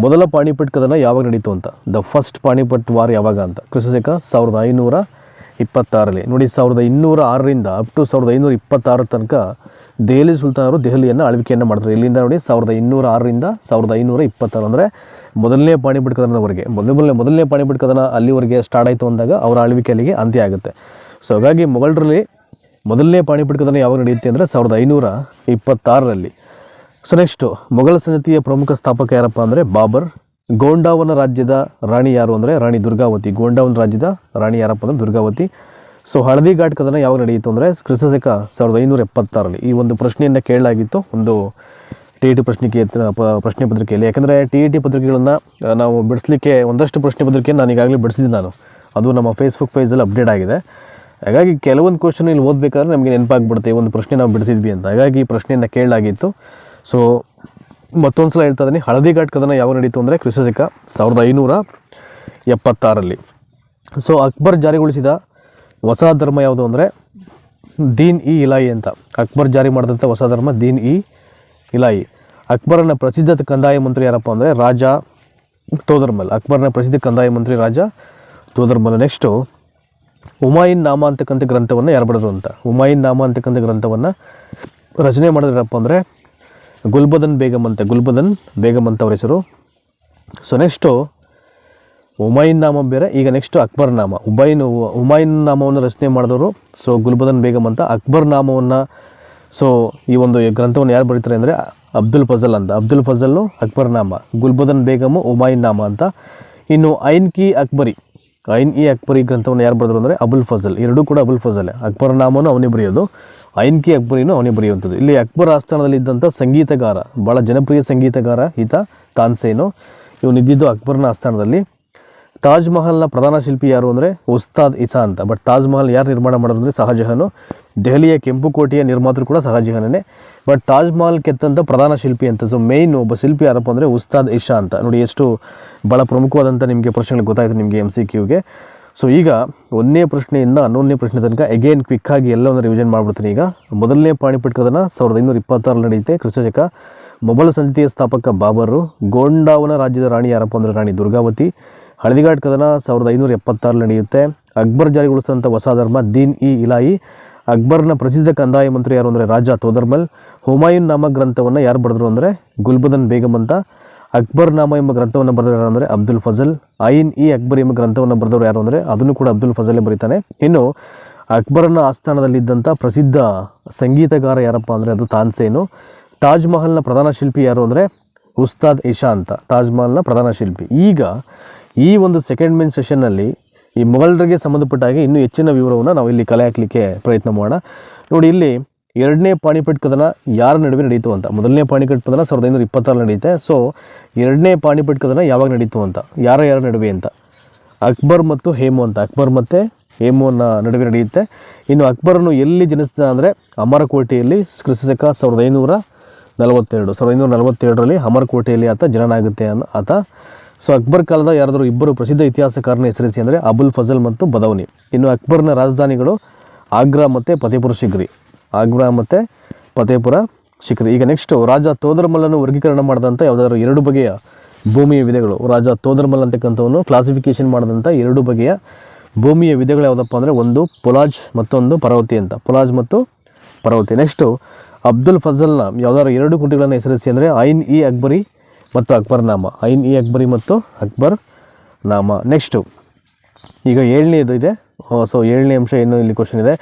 ಮೊದಲ ಪಾಣಿಪಟ್ ಕದನ ಯಾವಾಗ ನಡೀತು ಅಂತ? ದ ಫಸ್ಟ್ ಪಾಣಿಪಟ್ ವಾರ್ ಯಾವಾಗ ಅಂತ? ಕ್ರಿಸ್ತಶಕ ಸಾವಿರದ ಐನೂರ ಇಪ್ಪತ್ತಾರಲ್ಲಿ ನೋಡಿ, ಸಾವಿರದ ಇನ್ನೂರ ಆರರಿಂದ ಅಪ್ ಟು ಸಾವಿರದ ಐನೂರ ಇಪ್ಪತ್ತಾರ ತನಕ ದೆಹಲಿ ಸುಲ್ತಾನರು ದೆಹಲಿಯನ್ನು ಆಳ್ವಿಕೆಯನ್ನು ಮಾಡ್ತಾರೆ. ಇಲ್ಲಿಂದ ನೋಡಿ, ಸಾವಿರದ ಇನ್ನೂರ ಆರರಿಂದ ಸಾವಿರದ ಐನೂರ ಇಪ್ಪತ್ತಾರು ಅಂದರೆ ಮೊದಲನೇ ಪಾಣಿಪಟ್ ಕದನದವರೆಗೆ ಮೊದಲನೇ ಮೊದಲನೇ ಪಾಣಿಪಟ್ ಕದನ ಅಲ್ಲಿವರೆಗೆ ಸ್ಟಾರ್ಟ್ ಆಯಿತು ಅಂದಾಗ ಅವರ ಆಳ್ವಿಕೆ ಅಲ್ಲಿಗೆ ಅಂತ್ಯ ಆಗುತ್ತೆ. ಸೊ ಹಾಗಾಗಿ ಮೊಘಲರಲ್ಲಿ ಮೊದಲನೇ ಪಾಣಿಪಟ್ ಕದನ ಯಾವಾಗ ನಡೆಯುತ್ತೆ ಅಂದರೆ ಸಾವಿರದ ಐನೂರ ಇಪ್ಪತ್ತಾರರಲ್ಲಿ. ಸೊ ನೆಕ್ಸ್ಟು, ಮೊಘಲ ಸಂಗತಿಯ ಪ್ರಮುಖ ಸ್ಥಾಪಕ ಯಾರಪ್ಪ ಅಂದರೆ ಬಾಬರ್. ಗೋಂಡಾವನ ರಾಜ್ಯದ ರಾಣಿ ಯಾರು ಅಂದರೆ ರಾಣಿ ದುರ್ಗಾವತಿ. ಗೋಂಡಾವನ ರಾಜ್ಯದ ರಾಣಿ ಯಾರಪ್ಪ ಅಂದರೆ ದುರ್ಗಾವತಿ. ಸೊ ಹಳದಿ ಘಾಟ್ ಕದನ ಯಾವಾಗ ನಡೆಯಿತು ಅಂದರೆ ಕ್ರಿಸ್ತಶಕ ಸಾವಿರದ ಐನೂರ ಎಪ್ಪತ್ತಾರಲ್ಲಿ ಈ ಒಂದು ಪ್ರಶ್ನೆಯನ್ನು ಕೇಳಲಾಗಿತ್ತು. ಒಂದು ಟಿ ಇ ಟಿ ಪ್ರಶ್ನೆಗೆ ಪ್ರಶ್ನೆ ಪತ್ರಿಕೆಯಲ್ಲಿ. ಯಾಕಂದರೆ ಟಿ ಇ ಟಿ ಪತ್ರಿಕೆಗಳನ್ನು ನಾವು ಬಿಡಿಸ್ಲಿಕ್ಕೆ ಒಂದಷ್ಟು ಪ್ರಶ್ನೆ ಪತ್ರಿಕೆಯನ್ನು ನಾನು ಈಗಾಗಲೇ ಬಿಡಿಸಿದ್ದೀನಿ ನಾನು. ಅದು ನಮ್ಮ ಫೇಸ್ಬುಕ್ ಪೇಜಲ್ಲಿ ಅಪ್ಡೇಟ್ ಆಗಿದೆ. ಹಾಗಾಗಿ ಕೆಲವೊಂದು ಕ್ವಶನ್ ಇಲ್ಲಿ ಓದಬೇಕಾದ್ರೆ ನಮಗೆ ನೆನಪಾಗ್ಬಿಡುತ್ತೆ. ಈ ಒಂದು ಪ್ರಶ್ನೆ ನಾವು ಬಿಡಿಸಿದ್ವಿ ಅಂತ. ಹಾಗಾಗಿ ಈ ಪ್ರಶ್ನೆಯನ್ನು ಕೇಳಲಾಗಿತ್ತು. ಸೊ ಮತ್ತೊಂದು ಸಲ ಹೇಳ್ತಾ ಇದ್ದೀನಿ, ಹಳದಿ ಘಾಟ್ ಕದನ ಯಾವಾಗ ನಡೀತು ಅಂದರೆ ಕ್ರಿಸ್ತಶಕ ಸಾವಿರದ ಐನೂರ ಎಪ್ಪತ್ತಾರಲ್ಲಿ ಸೊ ಅಕ್ಬರ್ ಜಾರಿಗೊಳಿಸಿದ ಹೊಸ ಧರ್ಮ ಯಾವುದು ಅಂದರೆ ದೀನ್ ಇ ಇಲಾಯಿ ಅಂತ. ಅಕ್ಬರ್ ಜಾರಿ ಮಾಡಿದಂಥ ಹೊಸ ಧರ್ಮ ದೀನ್ ಇ ಇಲಾಯಿ. ಅಕ್ಬರನ ಪ್ರಸಿದ್ಧ ಕಂದಾಯ ಮಂತ್ರಿ ಯಾರಪ್ಪ ಅಂದರೆ ರಾಜ ತೋದರ್ಮಲ್. ಅಕ್ಬರ್ನ ಪ್ರಸಿದ್ಧ ಕಂದಾಯ ಮಂತ್ರಿ ರಾಜ ತೋದರ್ಮಲ್. ನೆಕ್ಸ್ಟು ಉಮಾಯಿನ್ ನಾಮ ಅಂತಕ್ಕಂಥ ಗ್ರಂಥವನ್ನು ಯಾರು ಬರೆದ್ರು ಅಂತ. ಹುಮಾಯಿನ್ ನಾಮ ಅಂತಕ್ಕಂಥ ಗ್ರಂಥವನ್ನು ರಚನೆ ಮಾಡಿದ್ರಪ್ಪ ಅಂದರೆ ಗುಲ್ಬದನ್ ಬೇಗಮ್ ಅಂತ, ಗುಲ್ಬದನ್ ಬೇಗಮ್ ಅಂತ ಅವ್ರ ಹೆಸರು. ಸೊ ನೆಕ್ಸ್ಟು ಹುಮಾಯಿನ್ ನಾಮ ಬೇರೆ, ಈಗ ನೆಕ್ಸ್ಟ್ ಅಕ್ಬರ್ ನಾಮ. ಉಬಾಯಿನ್ ಹುಮಾಯಿನ್ ನಾಮವನ್ನು ರಚನೆ ಮಾಡಿದವರು ಸೊ ಗುಲ್ಬದನ್ ಬೇಗಮ್ ಅಂತ ಅಕ್ಬರ್ ನಾಮವನ್ನು ಸೊ ಈ ಒಂದು ಗ್ರಂಥವನ್ನು ಯಾರು ಬರೀತಾರೆ ಅಂದರೆ ಅಬ್ದುಲ್ ಫಜಲ್ ಅಂತ. ಅಬ್ದುಲ್ ಫಜಲ್ಲು ಅಕ್ಬರ್ ನಾಮ, ಗುಲ್ಬದನ್ ಬೇಗಮು ಉಮಾಯಿನ್ ನಾಮ ಅಂತ. ಇನ್ನು ಐನ್ ಕಿ ಅಕ್ಬರಿ, ಐನ್ ಇ ಅಕ್ಬರಿ ಗ್ರಂಥವನ್ನು ಯಾರು ಬರೆದ್ರು ಅಂದರೆ ಅಬುಲ್ ಫಜಲ್. ಎರಡೂ ಕೂಡ ಅಬುಲ್ ಫಜಲ್ ಅಕ್ಬರ್ ನಾಮನು ಅವನೇ ಬರೆಯೋದು. ಐನ್ ಕಿ ಅಕ್ಬರಿನೂ ಅವನೇ ಬರೆಯುವಂಥದ್ದು ಇಲ್ಲಿ ಅಕ್ಬರ್ ಆಸ್ಥಾನದಲ್ಲಿ ಇದ್ದಂಥ ಸಂಗೀತಗಾರ ಭಾಳ ಜನಪ್ರಿಯ ಸಂಗೀತಗಾರ ಈತ ತಾನ್ಸೇನು ಇವನು ಇದ್ದಿದ್ದು ಅಕ್ಬರ್ನ ಆಸ್ಥಾನದಲ್ಲಿ ತಾಜ್ ಮಹಲ್ನ ಪ್ರಧಾನ ಶಿಲ್ಪಿ ಯಾರು ಅಂದರೆ ಉಸ್ತಾದ್ ಇಸಾ ಅಂತ ಬಟ್ ತಾಜ್ ಮಹಲ್ ಯಾರು ನಿರ್ಮಾಣ ಮಾಡೋದು ಅಂದರೆ ಶಹಜಹಾನು ದೆಹಲಿಯ ಕೆಂಪು ಕೋಟೆಯ ನಿರ್ಮಾತೃ ಕೂಡ ಸಹಜಹಾನೇ ಬಟ್ ತಾಜ್ ಮಹಲ್ ಕೆತ್ತಂಥ ಪ್ರಧಾನ ಶಿಲ್ಪಿ ಅಂತ ಸೊ ಮೇಯ್ನ್ ಒಬ್ಬ ಶಿಲ್ಪಿ ಯಾರಪ್ಪ ಅಂದರೆ ಉಸ್ತಾದ್ ಇಶಾ ಅಂತ ನೋಡಿ ಎಷ್ಟು ಭಾಳ ಪ್ರಮುಖವಾದಂಥ ನಿಮಗೆ ಪ್ರಶ್ನೆಗಳು ಗೊತ್ತಾಯಿತು ನಿಮಗೆ ಎಂ ಸಿ ಕ್ಯೂಗೆ ಸೊ ಈಗ ಒಂದನೇ ಪ್ರಶ್ನೆಯಿಂದ ಹನ್ನೊಂದನೇ ಪ್ರಶ್ನೆ ತನಕ ಎಗೇನ್ ಕ್ವಿಕ್ಕಾಗಿ ಎಲ್ಲವನ್ನು ರಿವಿಷನ್ ಮಾಡ್ಬಿಡ್ತೀನಿ. ಈಗ ಮೊದಲನೇ ಪಾಣಿಪಟ್ಕದನ ಸಾವಿರದ ಐನೂರ ಇಪ್ಪತ್ತಾರಲ್ಲಿ ನಡೆಯುತ್ತೆ. ಕೃಷ್ಣಚಕ, ಮೊಘಲ ಸಂತಿಯ ಸ್ಥಾಪಕ ಬಾಬರು, ಗೋಂಡಾವನ ರಾಜ್ಯದ ರಾಣಿ ಯಾರಪ್ಪ ಅಂದರೆ ರಾಣಿ ದುರ್ಗಾವತಿ, ಹಳದಿಘಾಟ್ ಕದನ ಸಾವಿರದ ಐನೂರ ಎಪ್ಪತ್ತಾರಲ್ಲಿ ನಡೆಯುತ್ತೆ. ಅಕ್ಬರ್ ಜಾರಿಗೊಳಿಸಿದಂಥ ಹೊಸ ಧರ್ಮ ದೀನ್ ಇ ಇಲಾಯಿ, ಅಕ್ಬರ್ನ ಪ್ರಸಿದ್ಧ ಕಂದಾಯ ಮಂತ್ರಿ ಯಾರು ಅಂದರೆ ರಾಜ ತೋದರ್ಮಲ್, ಹುಮಾಯೂನ್ ನಾಮ ಗ್ರಂಥವನ್ನು ಯಾರು ಬರೆದ್ರು ಅಂದರೆ ಗುಲ್ಬದನ್ ಬೇಗಮ್ ಅಂತ. ಅಕ್ಬರ್ ನಾಮ ಎಂಬ ಗ್ರಂಥವನ್ನು ಬರೆದವರು ಯಾರು ಅಂದರೆ ಅಬ್ದುಲ್ ಫಜಲ್. ಐನ್ ಇ ಅಕ್ಬರ್ ಎಂಬ ಗ್ರಂಥವನ್ನು ಬರೆದವರು ಯಾರು ಅಂದರೆ ಅದನ್ನು ಕೂಡ ಅಬ್ದುಲ್ ಫಜಲೇ ಬರೀತಾನೆ. ಇನ್ನು ಅಕ್ಬರನ ಆಸ್ಥಾನದಲ್ಲಿದ್ದಂಥ ಪ್ರಸಿದ್ಧ ಸಂಗೀತಗಾರ ಯಾರಪ್ಪ ಅಂದರೆ ಅದು ತಾನ್ಸೇನು. ತಾಜ್ ಮಹಲ್ನ ಪ್ರಧಾನ ಶಿಲ್ಪಿ ಯಾರು ಅಂದರೆ ಉಸ್ತಾದ್ ಇಶಾ ಅಂತ. ತಾಜ್ ಮಹಲ್ನ ಪ್ರಧಾನ ಶಿಲ್ಪಿ. ಈಗ ಈ ಒಂದು ಸೆಕೆಂಡ್ ಮೇನ್ ಸೆಷನ್ನಲ್ಲಿ ಈ ಮೊಘಲರಿಗೆ ಸಂಬಂಧಪಟ್ಟ ಹಾಗೆ ಇನ್ನೂ ಹೆಚ್ಚಿನ ವಿವರವನ್ನು ನಾವು ಇಲ್ಲಿ ಕಲೆ ಹಾಕಲಿಕ್ಕೆ ಪ್ರಯತ್ನ ಮಾಡೋಣ. ನೋಡಿ ಇಲ್ಲಿ ಎರಡನೇ ಪಾಣಿಪಟ್ ಕದನ ಯಾರ ನಡುವೆ ನಡೀತು ಅಂತ? ಮೊದಲನೇ ಪಾಣಿಪಟ್ ಕದನ ಸಾವಿರದ ಐನೂರ ಇಪ್ಪತ್ತಾರು ನಡೆಯುತ್ತೆ ಸೊ ಎರಡನೇ ಪಾಣಿಪಟ್ ಕದನ ಯಾವಾಗ ನಡೀತು ಅಂತ? ಯಾರ ಯಾರ ನಡುವೆ ಅಂತ? ಅಕ್ಬರ್ ಮತ್ತು ಹೇಮು ಅಂತ. ಅಕ್ಬರ್ ಮತ್ತು ಹೇಮುವನ್ನ ನಡುವೆ ನಡೆಯುತ್ತೆ. ಇನ್ನು ಅಕ್ಬರನ್ನು ಎಲ್ಲಿ ಜನಿಸಿದ ಅಂದರೆ ಅಮರಕೋಟೆಯಲ್ಲಿ ಕ್ರಿಸ್ತಕ ಸಾವಿರದ ಐನೂರ ನಲವತ್ತೆರಡು. ಸಾವಿರದ ಐನೂರ ನಲವತ್ತೆರಡರಲ್ಲಿ ಅಮರಕೋಟೆಯಲ್ಲಿ ಆತ ಜನನಾಗುತ್ತೆ ಅನ್ನೋ ಆತ. ಸೊ ಅಕ್ಬರ್ ಕಾಲದ ಯಾರಾದರೂ ಇಬ್ಬರು ಪ್ರಸಿದ್ಧ ಇತಿಹಾಸಕಾರನ ಹೆಸರಿಸಿ ಅಂದರೆ ಅಬುಲ್ ಫಜಲ್ ಮತ್ತು ಬದೌನಿ. ಇನ್ನು ಅಕ್ಬರ್ನ ರಾಜಧಾನಿಗಳು ಆಗ್ರಾ ಮತ್ತು ಫತೇಪುರ ಶಿಗ್ರಿ. ಆಗ್ರಾ ಮತ್ತು ಫತೇಪುರ ಸಿಕ್ಕಿದೆ ಈಗ ನೆಕ್ಸ್ಟು ರಾಜ ತೋದರ್ಮಲ್ಲನ್ನು ವರ್ಗೀಕರಣ ಮಾಡಿದಂಥ ಯಾವುದಾದ್ರು ಎರಡು ಬಗೆಯ ಭೂಮಿಯ ವಿಧಗಳು. ರಾಜ ತೋದರ್ಮಲ್ ಅಂತಕ್ಕಂಥವನು ಕ್ಲಾಸಿಫಿಕೇಶನ್ ಮಾಡಿದಂಥ ಎರಡು ಬಗೆಯ ಭೂಮಿಯ ವಿಧಗಳು ಯಾವುದಪ್ಪ ಅಂದರೆ ಒಂದು ಪೊಲಾಜ್ ಮತ್ತೊಂದು ಪರ್ವತಿ ಅಂತ. ಪೊಲಾಜ್ ಮತ್ತು ಪರ್ವತಿ. ನೆಕ್ಸ್ಟು ಅಬ್ದುಲ್ ಫಜಲ್ನ ಯಾವುದಾದ್ರು ಎರಡು ಕೃತಿಗಳನ್ನು ಹೆಸರಿಸಿ ಅಂದರೆ ಐನ್ ಇ ಅಕ್ಬರಿ ಮತ್ತು ಅಕ್ಬರ್ ನಾಮ. ಐನ್ ಇ ಅಕ್ಬರಿ ಮತ್ತು ಅಕ್ಬರ್ ನಾಮ. ನೆಕ್ಸ್ಟು ಈಗ ಏಳನೇದು ಇದೆ. ಸೊ ಏಳನೇ ಅಂಶ ಏನು ಇಲ್ಲಿ ಕ್ವಶನ್ ಇದೆ.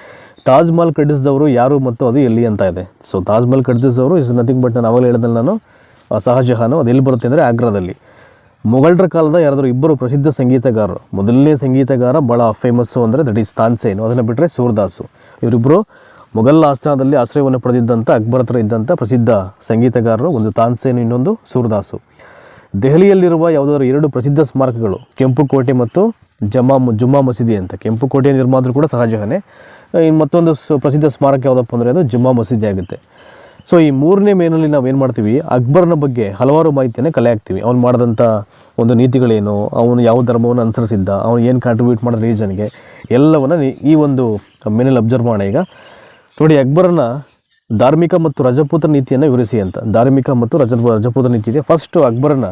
ತಾಜ್ ಮಹಲ್ ಕಟ್ಟಿಸಿದವರು ಯಾರು ಮತ್ತು ಅದು ಎಲ್ಲಿ ಅಂತ ಇದೆ. ಸೊ ತಾಜ್ ಮಹಲ್ ಕಟ್ಟಿಸಿದವರು ಇಸ್ ನಥಿಂಗ್ ಬಟ್ ನಾನು ಅವಾಗಲೇ ಹೇಳಿದಲ್ಲಿ ನಾನು ಸಹಜಹಾನು ಅದು ಎಲ್ಲಿ ಬರುತ್ತೆ ಅಂದರೆ ಆಗ್ರಾದಲ್ಲಿ. ಮೊಘಲರ ಕಾಲದ ಯಾರಾದರೂ ಇಬ್ಬರು ಪ್ರಸಿದ್ಧ ಸಂಗೀತಗಾರರು, ಮೊದಲನೇ ಸಂಗೀತಗಾರ ಭಾಳ ಫೇಮಸ್ಸು ಅಂದರೆ ದಟ್ ಈಸ್ ತಾನ್ಸೇನು ಅದನ್ನು ಬಿಟ್ಟರೆ ಸೂರ್ದಾಸು. ಇವರಿಬ್ಬರು ಮೊಘಲ್ ಆಸ್ಥಾನದಲ್ಲಿ ಆಶ್ರಯವನ್ನು ಪಡೆದಿದ್ದಂಥ ಅಕ್ಬರ್ ಹತ್ರ ಇದ್ದಂಥ ಪ್ರಸಿದ್ಧ ಸಂಗೀತಗಾರರು, ಒಂದು ತಾನ್ಸೇನು ಇನ್ನೊಂದು ಸೂರ್ದಾಸು. ದೆಹಲಿಯಲ್ಲಿರುವ ಯಾವುದಾದ್ರು ಎರಡು ಪ್ರಸಿದ್ಧ ಸ್ಮಾರಕಗಳು, ಕೆಂಪು ಕೋಟೆ ಮತ್ತು ಜಮಾ ಜುಮ್ಮಾ ಮಸೀದಿ ಅಂತ. ಕೆಂಪು ಕೋಟೆಯ ನಿರ್ಮಾತೃ ಕೂಡ ಸಹಜನೇ ಇನ್ನು ಮತ್ತೊಂದು ಸ- ಪ್ರಸಿದ್ಧ ಸ್ಮಾರಕ ಯಾವುದಪ್ಪ ಅಂದರೆ ಅದು ಜುಮ್ಮಾ ಮಸೀದಿ ಆಗುತ್ತೆ. ಸೊ ಈ ಮೂರನೇ ಮೇನಲ್ಲಿ ನಾವು ಏನು ಮಾಡ್ತೀವಿ? ಅಕ್ಬರ್ನ ಬಗ್ಗೆ ಹಲವಾರು ಮಾಹಿತಿಯನ್ನು ಕಲೆ ಹಾಕ್ತೀವಿ. ಅವ್ನು ಮಾಡಿದಂಥ ಒಂದು ನೀತಿಗಳೇನು? ಅವನು ಯಾವ ಧರ್ಮವನ್ನು ಅನುಸರಿಸಿದ್ದ? ಅವನು ಏನು ಕಾಂಟ್ರಿಬ್ಯೂಟ್ ಮಾಡಿದ ರೀಜನ್ಗೆ ಎಲ್ಲವನ್ನು ಈ ಒಂದು ಮೇನಲ್ಲಿ ಅಬ್ಸರ್ವ್ ಮಾಡೋಣ ಈಗ. ನೋಡಿ, ಅಕ್ಬರನ್ನ ಧಾರ್ಮಿಕ ಮತ್ತು ರಜಪೂತ ನೀತಿಯನ್ನು ವಿವರಿಸಿ ಅಂತ. ಧಾರ್ಮಿಕ ಮತ್ತು ರಜ, ರಜಪೂತ ನೀತಿ ಇದೆ ಫಸ್ಟು ಅಕ್ಬರನ್ನ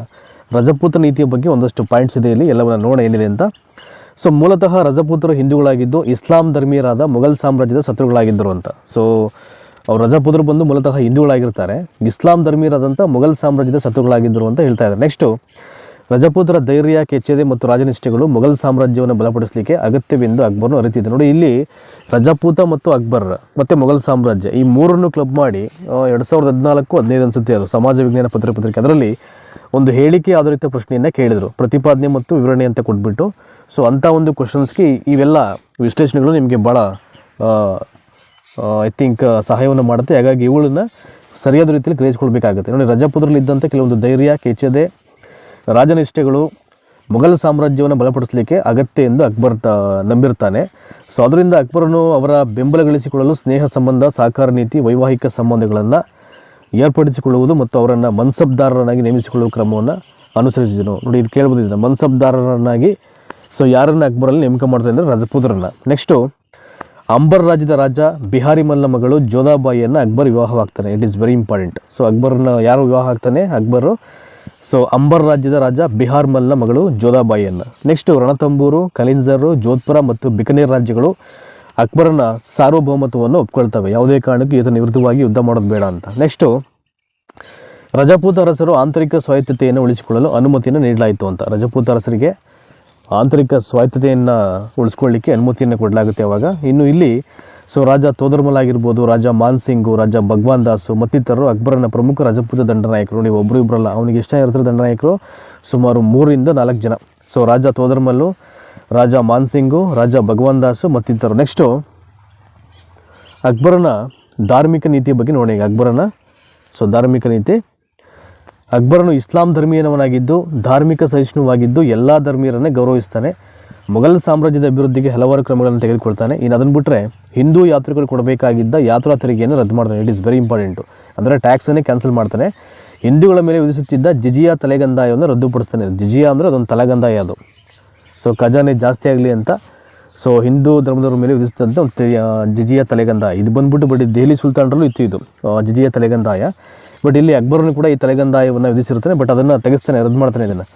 ರಜಪೂತ ನೀತಿಯ ಬಗ್ಗೆ ಒಂದಷ್ಟು ಪಾಯಿಂಟ್ಸ್ ಇದೆ ಇಲ್ಲಿ. ಎಲ್ಲವನ್ನ ನೋಡ ಏನಿದೆ ಅಂತ. ಸೊ ಮೂಲತಃ ರಜಪೂತರು ಹಿಂದೂಗಳಾಗಿದ್ದು ಇಸ್ಲಾಂ ಧರ್ಮೀಯರಾದ ಮೊಘಲ್ ಸಾಮ್ರಾಜ್ಯದ ಶತ್ರುಗಳಾಗಿದ್ದರು ಅಂತ. ಸೊ, ಅವ್ರು ರಜಪೂತರು ಬಂದು ಮೂಲತಃ ಹಿಂದೂಗಳಾಗಿರ್ತಾರೆ. ಇಸ್ಲಾಂ ಧರ್ಮೀಯರಾದಂಥ ಮೊಘಲ್ ಸಾಮ್ರಾಜ್ಯದ ಶತ್ರುಗಳಾಗಿದ್ದರು ಅಂತ ಹೇಳ್ತಾ ಇದ್ದಾರೆ. ನೆಕ್ಸ್ಟು ರಜಪೂತರ ಧೈರ್ಯ, ಕೆಚ್ಚೆದೆ ಮತ್ತು ರಾಜನಿಷ್ಠೆಗಳು ಮೊಘಲ್ ಸಾಮ್ರಾಜ್ಯವನ್ನು ಬಲಪಡಿಸಲಿಕ್ಕೆ ಅಗತ್ಯವೆಂದು ಅಕ್ಬರ್ನು ಅರಿತಿದ್ದೆ. ನೋಡಿ, ಇಲ್ಲಿ ರಜಪೂತ ಮತ್ತು ಅಕ್ಬರ್ ಮತ್ತು ಮೊಘಲ್ ಸಾಮ್ರಾಜ್ಯ ಈ ಮೂರನ್ನು ಕ್ಲಬ್ ಮಾಡಿ ಎರಡು ಸಾವಿರದ ಹದಿನಾಲ್ಕು ಹದಿನೈದು ಅನಿಸುತ್ತೆ ಅದು. ಸಮಾಜ ವಿಜ್ಞಾನ ಪತ್ರಪತ್ರಿಕೆ ಅದರಲ್ಲಿ ಒಂದು ಹೇಳಿಕೆ ಆಧಾರಿತ ಪ್ರಶ್ನೆಯನ್ನು ಕೇಳಿದರು. ಪ್ರತಿಪಾದನೆ ಮತ್ತು ವಿವರಣೆ ಅಂತ ಕೊಟ್ಬಿಟ್ಟು ಸೊ ಅಂಥ ಒಂದು ಕ್ವಶನ್ಸ್ಗೆ ಇವೆಲ್ಲ ವಿಶ್ಲೇಷಣೆಗಳು ನಿಮಗೆ ಭಾಳ ಐ ಥಿಂಕ್ ಸಹಾಯವನ್ನು ಮಾಡುತ್ತೆ. ಹಾಗಾಗಿ ಇವುಗಳನ್ನ ಸರಿಯಾದ ರೀತಿಯಲ್ಲಿ ಗ್ರಹಿಸ್ಕೊಳ್ಬೇಕಾಗುತ್ತೆ. ನೋಡಿ ರಜಪುತ್ರದಲ್ಲಿ ಇದ್ದಂಥ ಕೆಲವೊಂದು ಧೈರ್ಯ, ಕೆಚ್ಚದೆ, ರಾಜನಿಷ್ಠೆಗಳು ಮೊಘಲ್ ಸಾಮ್ರಾಜ್ಯವನ್ನು ಬಲಪಡಿಸಲಿಕ್ಕೆ ಅಗತ್ಯ ಎಂದು ಅಕ್ಬರ್ ತ, ನಂಬಿರ್ತಾನೆ. ಸೊ ಅದರಿಂದ ಅಕ್ಬರನು ಅವರ ಬೆಂಬಲ ಗಳಿಸಿಕೊಳ್ಳಲು ಸ್ನೇಹ ಸಂಬಂಧ, ಸಹಕಾರ ನೀತಿ, ವೈವಾಹಿಕ ಸಂಬಂಧಗಳನ್ನು ಏರ್ಪಡಿಸಿಕೊಳ್ಳುವುದು ಮತ್ತು ಅವರನ್ನು ಮನ್ಸಬ್ದಾರರನ್ನಾಗಿ ನೇಮಿಸಿಕೊಳ್ಳುವ ಕ್ರಮವನ್ನು ಅನುಸರಿಸಿದನು. ನೋಡಿ, ಇದು ಕೇಳ್ಬೋದಿಲ್ಲ ಮನ್ಸಬ್ದಾರರನ್ನಾಗಿ ಸೊ ಯಾರನ್ನು ಅಕ್ಬರಲ್ಲಿ ನೇಮಕ ಮಾಡ್ತಾರೆ ಅಂದರೆ ರಜಪೂತರನ್ನ. ನೆಕ್ಸ್ಟು ಅಂಬರ್ ರಾಜ್ಯದ ರಾಜ ಬಿಹಾರಿ ಮಲ್ಲ ಮಗಳು ಜೋಧಾಬಾಯಿಯನ್ನು Akbar ವಿವಾಹವಾಗ್ತಾನೆ it is very important so ಅಕ್ಬರ್ನ ಯಾರು ವಿವಾಹ ಆಗ್ತಾನೆ? ಅಕ್ಬರು. ಸೊ ಅಂಬರ್ ರಾಜ್ಯದ ರಾಜ ಬಿಹಾರ್ ಮಲ್ಲ ಮಗಳು ಜೋಧಾಬಾಯಿಯನ್ನು. ನೆಕ್ಸ್ಟು ರಣತಂಬೂರು, ಕಲಿಂಜರು, ಜೋಧ್ಪುರ ಮತ್ತು ಬಿಕನೇರ್ ರಾಜ್ಯಗಳು ಅಕ್ಬರನ ಸಾರ್ವಭೌಮತ್ವವನ್ನು ಒಪ್ಕೊಳ್ತವೆ. ಯಾವುದೇ ಕಾರಣಕ್ಕೂ ಇದನ್ನು ವಿರುದ್ಧವಾಗಿ ಯುದ್ಧ ಮಾಡೋದು ಬೇಡ ಅಂತ. ನೆಕ್ಸ್ಟು ರಜಪೂತ ಅರಸರು ಆಂತರಿಕ ಸ್ವಾಯತ್ತತೆಯನ್ನು ಉಳಿಸಿಕೊಳ್ಳಲು ಅನುಮತಿಯನ್ನು ನೀಡಲಾಯಿತು ಅಂತ. ರಜಪೂತ ಅರಸರಿಗೆ ಆಂತರಿಕ ಸ್ವಾಯತ್ತತೆಯನ್ನು ಉಳಿಸ್ಕೊಳ್ಳಿಕ್ಕೆ ಅನುಮತಿಯನ್ನು ಕೊಡಲಾಗುತ್ತೆ ಅವಾಗ. ಇನ್ನು ಇಲ್ಲಿ, ಸೊ ರಾಜ ತೋದರ್ಮಲ್ ಆಗಿರ್ಬೋದು, ರಾಜ ಮಾನ್ ಸಿಂಗು ರಾಜ ಭಗವಾನ್ ದಾಸು ಮತ್ತಿತರರು ಅಕ್ಬರನ ಪ್ರಮುಖ ರಜಪೂತ ದಂಡನಾಯಕರು. ನೀವು ಒಬ್ಬರು ಇಬ್ಬರಲ್ಲ ಅವನಿಗೆ ಇಷ್ಟ ಇರ್ತಾರೆ ದಂಡನಾಯಕರು ಸುಮಾರು ಮೂರಿಂದ ನಾಲ್ಕು ಜನ. ಸೊ ರಾಜ ತೋದರ್ಮಲ್ಲು, ರಾಜ ಮಾನ್ ಸಿಂಗು ರಾಜ ಭಗವಾನ್ ದಾಸು ಮತ್ತಿತರರು. ನೆಕ್ಸ್ಟು ಅಕ್ಬರನ ಧಾರ್ಮಿಕ ನೀತಿಯ ಬಗ್ಗೆ ನೋಡಿ ಅಕ್ಬರನ, ಸೊ ಧಾರ್ಮಿಕ ನೀತಿ. ಅಕ್ಬರನು ಇಸ್ಲಾಂ ಧರ್ಮೀಯನವನಾಗಿದ್ದು, ಧಾರ್ಮಿಕ ಸಹಿಷ್ಣುವಾಗಿದ್ದು ಎಲ್ಲ ಧರ್ಮೀಯರನ್ನೇ ಗೌರವಿಸ್ತಾನೆ. ಮೊಘಲ್ ಸಾಮ್ರಾಜ್ಯದ ಅಭಿವೃದ್ಧಿಗೆ ಹಲವಾರು ಕ್ರಮಗಳನ್ನು ತೆಗೆದುಕೊಳ್ತಾನೆ. ಇನ್ನು ಅದನ್ನು ಬಿಟ್ಟರೆ ಹಿಂದೂ ಯಾತ್ರಿಕರು ಕೊಡಬೇಕಾಗಿದ್ದ ಯಾತ್ರಾ ತೆರಿಗೆಯನ್ನು ರದ್ದು ಮಾಡ್ತಾನೆ. ಇಟ್ ಇಸ್ ವೆರಿ ಇಂಪಾರ್ಟೆಂಟು ಅಂದರೆ ಟ್ಯಾಕ್ಸನ್ನೇ ಕ್ಯಾನ್ಸಲ್ ಮಾಡ್ತಾನೆ. ಹಿಂದೂಗಳ ಮೇಲೆ ವಿಧಿಸುತ್ತಿದ್ದ ಜಿಜಿಯಾ ತಲೆಗಂದಾಯವನ್ನು ರದ್ದುಪಡಿಸ್ತಾನೆ. ಜಿಜಿಯಾ ಅಂದರೆ ಅದೊಂದು ತಲೆಗಂದಾಯ ಅದು. ಸೊ ಖಜಾನೆ ಜಾಸ್ತಿ ಆಗಲಿ ಅಂತ. ಸೊ ಹಿಂದೂ ಧರ್ಮದವ್ರ ಮೇಲೆ ವಿಧಿಸಿದಂಥ ಒಂದು ಜಿಜಿಯ ತಲೆಗಂದಾಯ. ಇದು ಬಂದ್ಬಿಟ್ಟು ಬರೀ ದೆಹಲಿ ಸುಲ್ತಾನರಲ್ಲೂ ಇತ್ತು ಇದು. ಜಿಜಿಯ ತಲೆಗಂದಾಯ. ಬಟ್ ಇಲ್ಲಿ ಅಕ್ಬರನು ಕೂಡ ಈ ತಲೆಗಂದಾಯವನ್ನು ವಿಧಿಸಿರುತ್ತೆ ಬಟ್ ಅದನ್ನು ತೆಗೆಸ್ತಾನೆ, ರದ್ದು ಮಾಡ್ತಾನೆ ಇದನ್ನು.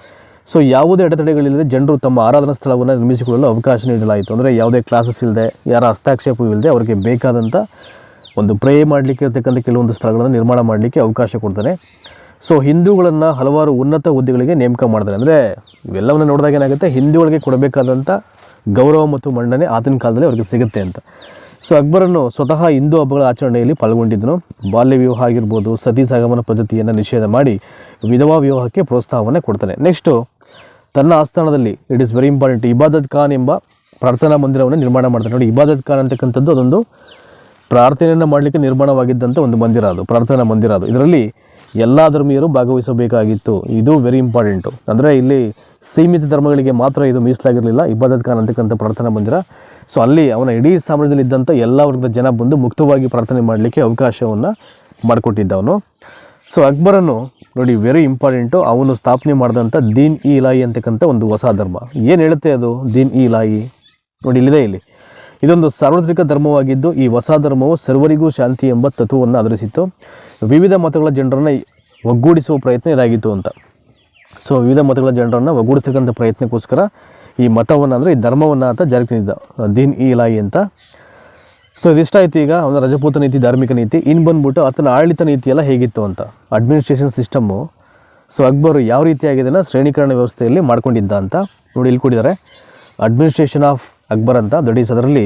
ಸೊ ಯಾವುದೇ ಅಡೆತಡೆಗಳಿಲ್ಲದೆ ಜನರು ತಮ್ಮ ಆರಾಧನಾ ಸ್ಥಳವನ್ನು ನಿರ್ಮಿಸಿಕೊಳ್ಳಲು ಅವಕಾಶ ನೀಡಲಾಯಿತು. ಅಂದರೆ ಯಾವುದೇ ಕ್ಲಾಸಸ್ ಇಲ್ಲದೆ ಯಾರ ಹಸ್ತಕ್ಷೇಪವಿಲ್ಲದೆ ಅವರಿಗೆ ಬೇಕಾದಂಥ ಒಂದು ಪ್ರೇ ಮಾಡಲಿಕ್ಕೆ ಇರತಕ್ಕಂಥ ಕೆಲವೊಂದು ಸ್ಥಳಗಳನ್ನು ನಿರ್ಮಾಣ ಮಾಡಲಿಕ್ಕೆ ಅವಕಾಶ ಕೊಡ್ತಾನೆ. ಸೊ ಹಿಂದೂಗಳನ್ನು ಹಲವಾರು ಉನ್ನತ ಹುದ್ದೆಗಳಿಗೆ ನೇಮಕ ಮಾಡ್ತಾರೆ ಅಂದರೆ ಇವೆಲ್ಲವನ್ನು ನೋಡಿದಾಗ ಏನಾಗುತ್ತೆ? ಹಿಂದೂಗಳಿಗೆ ಕೊಡಬೇಕಾದಂಥ ಗೌರವ ಮತ್ತು ಮನ್ನಣೆ ಆತನ ಕಾಲದಲ್ಲಿ ಅವರಿಗೆ ಸಿಗುತ್ತೆ ಅಂತ. ಸೊ ಅಕ್ಬರನ್ನು ಸ್ವತಃ ಹಿಂದೂ ಹಬ್ಬಗಳ ಆಚರಣೆಯಲ್ಲಿ ಪಾಲ್ಗೊಂಡಿದ್ದನು. ಬಾಲ್ಯ ವಿವಾಹ ಆಗಿರ್ಬೋದು, ಸತಿ ಸಾಗಮನ ಪದ್ಧತಿಯನ್ನು ನಿಷೇಧ ಮಾಡಿ ವಿಧವಾ ವಿವಾಹಕ್ಕೆ ಪ್ರೋತ್ಸಾಹವನ್ನು ಕೊಡ್ತಾನೆ. ನೆಕ್ಸ್ಟು ತನ್ನ ಆಸ್ಥಾನದಲ್ಲಿ it is very important Ibadat Khan ಎಂಬ ಪ್ರಾರ್ಥನಾ ಮಂದಿರವನ್ನು ನಿರ್ಮಾಣ ಮಾಡ್ತಾನೆ. ನೋಡಿ ಇಬಾದತ್ ಖಾನ್ ಅಂತಕ್ಕಂಥದ್ದು ಅದೊಂದು ಪ್ರಾರ್ಥನೆಯನ್ನು ಮಾಡಲಿಕ್ಕೆ ನಿರ್ಮಾಣವಾಗಿದ್ದಂಥ ಒಂದು ಮಂದಿರ ಅದು, ಪ್ರಾರ್ಥನಾ ಮಂದಿರ ಅದು. ಇದರಲ್ಲಿ ಎಲ್ಲ ಧರ್ಮೀಯರು ಭಾಗವಹಿಸಬೇಕಾಗಿತ್ತು. ಇದು ವೆರಿ ಇಂಪಾರ್ಟೆಂಟು ಅಂದರೆ ಇಲ್ಲಿ ಸೀಮಿತ ಧರ್ಮಗಳಿಗೆ ಮಾತ್ರ ಇದು ಮೀಸಲಾಗಿರಲಿಲ್ಲ. ಇಬಾದತ್ ಖಾನ್ ಅಂತಕ್ಕಂಥ ಪ್ರಾರ್ಥನಾ ಮಂದಿರ ಸೊ ಅಲ್ಲಿ ಅವನ ಇಡೀ ಸಾಮ್ರಾಜ್ಯದಲ್ಲಿ ಇದ್ದಂಥ ಎಲ್ಲ ವರ್ಗದ ಜನ ಬಂದು ಮುಕ್ತವಾಗಿ ಪ್ರಾರ್ಥನೆ ಮಾಡಲಿಕ್ಕೆ ಅವಕಾಶವನ್ನು ಮಾಡಿಕೊಟ್ಟಿದ್ದವನು. ಸೊ ಅಕ್ಬರನ್ನು ನೋಡಿ ವೆರಿ ಇಂಪಾರ್ಟೆಂಟು ಅವನು ಸ್ಥಾಪನೆ ಮಾಡಿದಂಥ ದೀನ್ ಇ ಇಲಾಯಿ ಅಂತಕ್ಕಂಥ ಒಂದು ಹೊಸ ಧರ್ಮ. ಏನು ಹೇಳುತ್ತೆ ಅದು, ದೀನ್ ಇ ಇಲಾಯಿ? ನೋಡಿ, ಇಲ್ಲಿದೆ ಇಲ್ಲಿ. ಇದೊಂದು ಸಾರ್ವತ್ರಿಕ ಧರ್ಮವಾಗಿದ್ದು, ಈ ಹೊಸ ಧರ್ಮವು ಸರ್ವರಿಗೂ ಶಾಂತಿ ಎಂಬ ತತ್ವವನ್ನು ಆಧರಿಸಿತ್ತು. ವಿವಿಧ ಮತಗಳ ಜನರನ್ನು ಒಗ್ಗೂಡಿಸುವ ಪ್ರಯತ್ನ ಇದಾಗಿತ್ತು ಅಂತ. ಸೊ ವಿವಿಧ ಮತಗಳ ಜನರನ್ನು ಒಗ್ಗೂಡಿಸ್ತಕ್ಕಂಥ ಪ್ರಯತ್ನಕ್ಕೋಸ್ಕರ ಈ ಮತವನ್ನು ಅಂದರೆ ಈ ಧರ್ಮವನ್ನು ಅಂತ ಜಾರಿಗೆ ತಂದಿದ್ದ ದೀನ್ ಇ ಇಲಾಯಿ ಅಂತ. ಸೊ ಇದಿಷ್ಟಾಯ್ತು ಈಗ ಅವನ ರಜಪೂತ ನೀತಿ, ಧಾರ್ಮಿಕ ನೀತಿ ಇನ್ನು ಬಂದ್ಬಿಟ್ಟು ಆತನ ಆಡಳಿತ ನೀತಿ ಎಲ್ಲ ಹೇಗಿತ್ತು ಅಂತ. ಅಡ್ಮಿನಿಸ್ಟ್ರೇಷನ್ ಸಿಸ್ಟಮ್ಮು ಸೊ ಅಕ್ಬರು ಯಾವ ರೀತಿಯಾಗಿದೆನ ಶ್ರೇಣೀಕರಣ ವ್ಯವಸ್ಥೆಯಲ್ಲಿ ಮಾಡ್ಕೊಂಡಿದ್ದ ಅಂತ ನೋಡಿ ಇಲ್ಲಿ ಕೊಟ್ಟಿದ್ದಾರೆ ಅಡ್ಮಿನಿಸ್ಟ್ರೇಷನ್ ಆಫ್ ಅಕ್ಬರ್ ಅಂತ ಈಸ್ ಅದರಲ್ಲಿ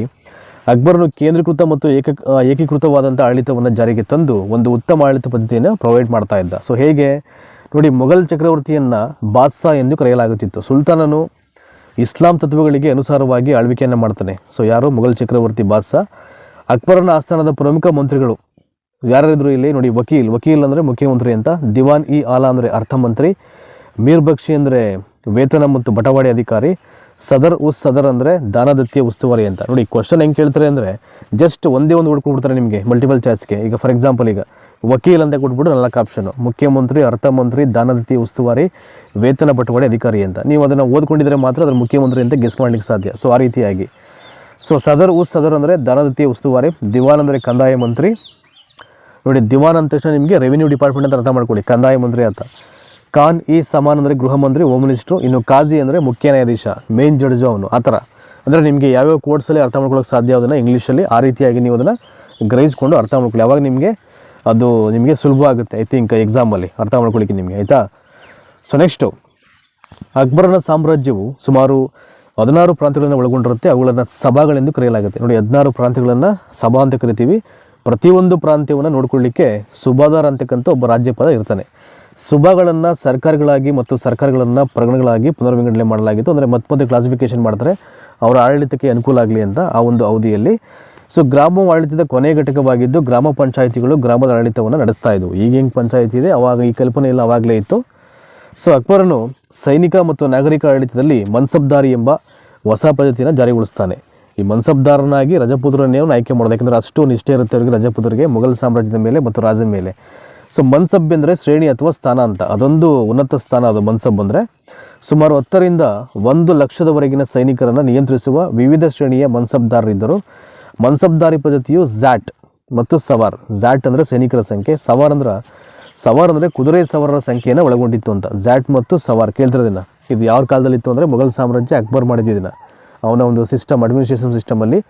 ಅಕ್ಬರನು ಕೇಂದ್ರೀಕೃತ ಮತ್ತು ಏಕ ಏಕೀಕೃತವಾದಂಥ ಆಡಳಿತವನ್ನು ಜಾರಿಗೆ ತಂದು ಒಂದು ಉತ್ತಮ ಆಡಳಿತ ಪದ್ಧತಿಯನ್ನು ಪ್ರೊವೈಡ್ ಮಾಡ್ತಾ ಇದ್ದ. ಸೊ ಹೇಗೆ? ನೋಡಿ, ಮೊಘಲ್ ಚಕ್ರವರ್ತಿಯನ್ನು ಬಾದ್ಶಾ ಎಂದು ಕರೆಯಲಾಗುತ್ತಿತ್ತು. ಸುಲ್ತಾನನು ಇಸ್ಲಾಂ ತತ್ವಗಳಿಗೆ ಅನುಸಾರವಾಗಿ ಆಳ್ವಿಕೆಯನ್ನು ಮಾಡ್ತಾನೆ. ಸೊ ಯಾರು? ಮೊಘಲ್ ಚಕ್ರವರ್ತಿ ಬಾದ್ಶಾ. ಅಕ್ಬರನ ಆಸ್ಥಾನದ ಪ್ರಮುಖ ಮಂತ್ರಿಗಳು ಯಾರಿದ್ರು ಇಲ್ಲಿ? ನೋಡಿ, ವಕೀಲ್. ವಕೀಲ್ ಅಂದರೆ ಮುಖ್ಯಮಂತ್ರಿ ಅಂತ. ದಿವಾನ್ ಇ ಆಲಾ ಅಂದರೆ ಅರ್ಥಮಂತ್ರಿ ಮೀರ್ ಬಕ್ಷಿ ಅಂದರೆ ವೇತನ ಮತ್ತು ಬಟವಾಡೆ ಅಧಿಕಾರಿ. ಸದರ್ ಉಸ್ ಸದರ್ ಅಂದರೆ ದಾನದತ್ಯ ಉಸ್ತುವಾರಿ ಅಂತ. ನೋಡಿ ಕ್ವಶನ್ ಹೆಂಗೆ ಕೇಳ್ತಾರೆ ಅಂದರೆ ಜಸ್ಟ್ ಒಂದೇ ಒಂದು ಹುಡ್ಕೊಂಡ್ಬಿಡ್ತಾರೆ ನಿಮಗೆ ಮಲ್ಟಿಪಲ್ ಚಾಯ್ಸ್ಗೆ ಈಗ ಫಾರ್ ಎಕ್ಸಾಂಪಲ್ ಈಗ ವಕೀಲ್ ಅಂತ ಕೊಟ್ಬಿಟ್ಟು ನಾಲ್ಕು ಆಪ್ಷನ್ ಮುಖ್ಯಮಂತ್ರಿ, ಅರ್ಥಮಂತ್ರಿ ದಾನದತ್ಯ ಉಸ್ತುವಾರಿ, ವೇತನ ಬಟವಾಡೆ ಅಧಿಕಾರಿ ಅಂತ. ನೀವು ಅದನ್ನು ಓದ್ಕೊಂಡಿದ್ರೆ ಮಾತ್ರ ಅದರ ಮುಖ್ಯಮಂತ್ರಿ ಅಂತ ಗೆಸ್ ಮಾಡಲಿಕ್ಕೆ ಸಾಧ್ಯ. ಸೊ ಆ ರೀತಿಯಾಗಿ. ಸೊ ಸದರ್ ಉಸ್ ಸದರ್ ಅಂದರೆ ದಾನದಿತಿ ಉಸ್ತುವಾರಿ, ದಿವಾನ್ ಅಂದರೆ ಕಂದಾಯ ಮಂತ್ರಿ. ನೋಡಿ, ದಿವಾನ್ ಅಂತ ತಕ್ಷಣ ನಿಮಗೆ ರೆವಿನ್ಯೂ ಡಿಪಾರ್ಟ್ಮೆಂಟ್ ಅಂತ ಅರ್ಥ ಮಾಡ್ಕೊಳ್ಳಿ. ಕಂದಾಯ ಮಂತ್ರಿ ಅಂತ. ಖಾನ್, ಈ ಸಮಾನ್ ಅಂದರೆ ಗೃಹ ಮಂತ್ರಿ ಹೋಮ್ ಮಿನಿಸ್ಟ್ರು ಇನ್ನು ಕಾಜಿ ಅಂದರೆ ಮುಖ್ಯ ನ್ಯಾಯಾಧೀಶ ಮೇನ್ ಜಡ್ಜು ಅವನು. ಆ ಥರ. ಅಂದರೆ ನಿಮಗೆ ಯಾವ್ಯಾವ ಕೋರ್ಟ್ಸಲ್ಲಿ ಅರ್ಥ ಮಾಡ್ಕೊಳ್ಳೋಕ್ಕೆ ಸಾಧ್ಯ ಅದನ್ನು ಇಂಗ್ಲೀಷಲ್ಲಿ ಆ ರೀತಿಯಾಗಿ ನೀವು ಅದನ್ನು ಗ್ರಹಿಸ್ಕೊಂಡು ಅರ್ಥ ಮಾಡ್ಕೊಳ್ಳಿ. ಯಾವಾಗ ನಿಮಗೆ ಅದು ನಿಮಗೆ ಸುಲಭ ಆಗುತ್ತೆ ಐ ಥಿಂಕ್ ಎಕ್ಸಾಮಲ್ಲಿ ಅರ್ಥ ಮಾಡ್ಕೊಳ್ಳಿಕ್ಕೆ ನಿಮಗೆ, ಆಯಿತಾ? ಸೊ ನೆಕ್ಸ್ಟು ಅಕ್ಬರನ ಸಾಮ್ರಾಜ್ಯವು ಸುಮಾರು ಹದಿನಾರು ಪ್ರಾಂತ್ಯಗಳನ್ನು ಒಳಗೊಂಡಿರುತ್ತೆ. ಅವುಗಳನ್ನು ಸಭಾಗಳೆಂದು ಕರೆಯಲಾಗುತ್ತೆ. ನೋಡಿ, ಹದಿನಾರು ಪ್ರಾಂತ್ಯಗಳನ್ನು ಸಭಾ ಅಂತ ಕರಿತೀವಿ. ಪ್ರತಿಯೊಂದು ಪ್ರಾಂತ್ಯವನ್ನು ನೋಡ್ಕೊಳ್ಳಿಕ್ಕೆ ಸುಬಾದಾರ್ ಅಂತಕ್ಕಂಥ ಒಬ್ಬ ರಾಜ್ಯಪಾಲ ಇರ್ತಾನೆ. ಸುಭಾಗಳನ್ನು ಸರ್ಕಾರಗಳಾಗಿ ಮತ್ತು ಸರ್ಕಾರಗಳನ್ನು ಪ್ರಗಣಗಳಾಗಿ ಪುನರ್ವಿಂಗಡಣೆ ಮಾಡಲಾಗಿತ್ತು. ಅಂದರೆ ಮತ್ತೆ ಕ್ಲಾಸಿಫಿಕೇಶನ್ ಮಾಡ್ತಾರೆ. ಅವರ ಆಡಳಿತಕ್ಕೆ ಅನುಕೂಲ ಆಗಲಿ ಅಂತ ಆ ಒಂದು ಅವಧಿಯಲ್ಲಿ ಸೊ ಗ್ರಾಮ ಆಡಳಿತದ ಕೊನೆ ಘಟಕವಾಗಿದ್ದು ಗ್ರಾಮ ಪಂಚಾಯಿತಿಗಳು ಗ್ರಾಮದ ಆಡಳಿತವನ್ನು ನಡೆಸ್ತಾ ಇದ್ವು. ಈಗ ಹೆಂಗೆ ಪಂಚಾಯಿತಿ ಇದೆ? ಅವಾಗ ಈ ಕಲ್ಪನೆ ಎಲ್ಲ ಅವಾಗಲೇ ಇತ್ತು. ಸೊ ಅಕ್ಬರನು ಸೈನಿಕ ಮತ್ತು ನಾಗರಿಕ ಆಡಳಿತದಲ್ಲಿ ಮನ್ಸಬ್ದಾರಿ ಎಂಬ ಹೊಸ ಪದ್ಧತಿಯನ್ನು ಜಾರಿಗೊಳಿಸ್ತಾನೆ. ಈ ಮನ್ಸಬ್ದಾರನಾಗಿ ರಜಪುತ್ರನೇ ಆಯ್ಕೆ ಮಾಡೋದು. ಯಾಕಂದರೆ ಅಷ್ಟು ನಿಷ್ಠೆ ಇರುತ್ತೆ ಅವರಿಗೆ ರಜಪುತ್ರರಿಗೆ, ಮೊಘಲ್ ಸಾಮ್ರಾಜ್ಯದ ಮೇಲೆ ಮತ್ತು ರಾಜನ ಮೇಲೆ. ಸೊ ಮನ್ಸಬ್ ಅಂದರೆ ಶ್ರೇಣಿ ಅಥವಾ ಸ್ಥಾನ ಅಂತ. ಅದೊಂದು ಉನ್ನತ ಸ್ಥಾನ ಅದು ಮನ್ಸಬ್ ಅಂದರೆ. ಸುಮಾರು ಹತ್ತರಿಂದ ಒಂದು ಲಕ್ಷದವರೆಗಿನ ಸೈನಿಕರನ್ನು ನಿಯಂತ್ರಿಸುವ ವಿವಿಧ ಶ್ರೇಣಿಯ ಮನ್ಸಬ್ದಾರರಿದ್ದರು. ಮನ್ಸಬ್ದಾರಿ ಪದ್ಧತಿಯು ಝ್ಯಾಟ್ ಮತ್ತು ಸವಾರ್. ಝ್ಯಾಟ್ ಅಂದರೆ ಸೈನಿಕರ ಸಂಖ್ಯೆ. ಸವಾರ್ ಅಂದ್ರೆ ಸವಾರ್ ಅಂದರೆ ಕುದುರೆ ಸವಾರರ ಸಂಖ್ಯೆಯನ್ನು ಒಳಗೊಂಡಿತ್ತು ಅಂತ. ಝ್ಯಾಟ್ ಮತ್ತು ಸವಾರ್ ಕೇಳ್ತಿರೋದಿನ ಇದು ಯಾವ ಕಾಲದಲ್ಲಿತ್ತು ಅಂದರೆ ಮೊಘಲ್ ಸಾಮ್ರಾಜ್ಯ ಅಕ್ಬರ್ ಮಾಡಿದ್ದಿನ ಅವನ ಒಂದು ಸಿಸ್ಟಮ್ ಅಡ್ಮಿನಿಸ್ಟ್ರೇಷನ್ ಸಿಸ್ಟಮಲ್ಲಿ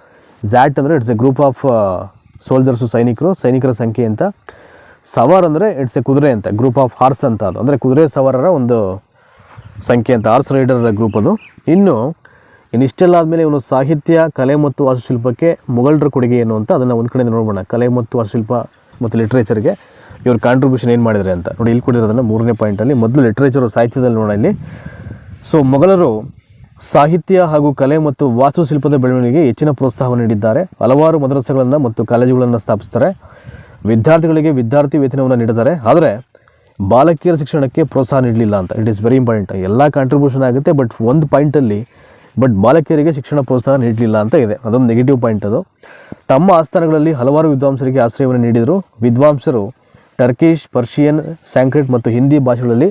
ಝ್ಯಾಟ್ ಅಂದರೆ it's a group of soldiers ಸೈನಿಕರು, ಸೈನಿಕರ ಸಂಖ್ಯೆ ಅಂತ. ಸವಾರ್ ಅಂದರೆ ಇಟ್ಸ್ ಎ ಕುದುರೆ ಅಂತ. ಗ್ರೂಪ್ ಆಫ್ ಹಾರ್ಸ್ ಅಂತ ಅದು. ಅಂದರೆ ಕುದುರೆ ಸವಾರರ ಒಂದು ಸಂಖ್ಯೆ ಅಂತ. ಹಾರ್ಸ್ ರೈಡರ್ ಗ್ರೂಪ್ ಅದು. ಇನ್ನು ಇನ್ನಿಷ್ಟೆಲ್ಲ ಆದಮೇಲೆ ಇವನು ಸಾಹಿತ್ಯ, ಕಲೆ ಮತ್ತು ವಾಸ್ತುಶಿಲ್ಪಕ್ಕೆ ಮೊಘಲರ ಕೊಡುಗೆ ಏನು ಅಂತ ಅದನ್ನು ಒಂದು ಕಡೆಯಿಂದ ನೋಡೋಣ ಕಲೆ ಮತ್ತು ವಾಸ್ತುಶಿಲ್ಪ ಮತ್ತು ಲಿಟ್ರೇಚರ್ಗೆ ಇವ್ರ ಕಾಂಟ್ರಿಬ್ಯೂಷನ್ ಏನು ಮಾಡಿದರೆ ಅಂತ. ನೋಡಿ, ಇಲ್ಲಿ ಕೊಟ್ಟಿರೋದನ್ನು ಮೂರನೇ ಪಾಯಿಂಟಲ್ಲಿ ಮೊದಲು ಲಿಟ್ರೇಚರು ಸಾಹಿತ್ಯದಲ್ಲಿ ನೋಡೋಣ ಇಲ್ಲಿ. ಸೊ ಮೊಘಲರು ಸಾಹಿತ್ಯ ಹಾಗೂ ಕಲೆ ಮತ್ತು ವಾಸ್ತುಶಿಲ್ಪದ ಬೆಳವಣಿಗೆಗೆ ಹೆಚ್ಚಿನ ಪ್ರೋತ್ಸಾಹ ನೀಡಿದ್ದಾರೆ. ಹಲವಾರು ಮದ್ರಸೆಗಳನ್ನು ಮತ್ತು ಕಾಲೇಜುಗಳನ್ನು ಸ್ಥಾಪಿಸ್ತಾರೆ. ವಿದ್ಯಾರ್ಥಿಗಳಿಗೆ ವಿದ್ಯಾರ್ಥಿ ವೇತನವನ್ನು ನೀಡಿದ್ದಾರೆ. ಆದರೆ ಬಾಲಕಿಯರ ಶಿಕ್ಷಣಕ್ಕೆ ಪ್ರೋತ್ಸಾಹ ನೀಡಲಿಲ್ಲ ಅಂತ. ಇಟ್ ಈಸ್ ವೆರಿ ಇಂಪಾರ್ಟೆಂಟ್ ಎಲ್ಲ ಕಾಂಟ್ರಿಬ್ಯೂಷನ್ ಆಗುತ್ತೆ ಬಟ್ ಒಂದು ಪಾಯಿಂಟಲ್ಲಿ ಬಟ್ ಬಾಲಕಿಯರಿಗೆ ಶಿಕ್ಷಣ ಪ್ರೋತ್ಸಾಹ ನೀಡಲಿಲ್ಲ ಅಂತ ಇದೆ. ಅದೊಂದು ನೆಗೆಟಿವ್ ಪಾಯಿಂಟ್ ಅದು. ತಮ್ಮ ಆಸ್ಥಾನಗಳಲ್ಲಿ ಹಲವಾರು ವಿದ್ವಾಂಸರಿಗೆ ಆಶ್ರಯವನ್ನು ನೀಡಿದರು. ವಿದ್ವಾಂಸರು ಟರ್ಕಿಶ್ ಪರ್ಷಿಯನ್ ಸ್ಯಾಂಕ್ರಿಟ್ ಮತ್ತು ಹಿಂದಿ ಭಾಷೆಗಳಲ್ಲಿ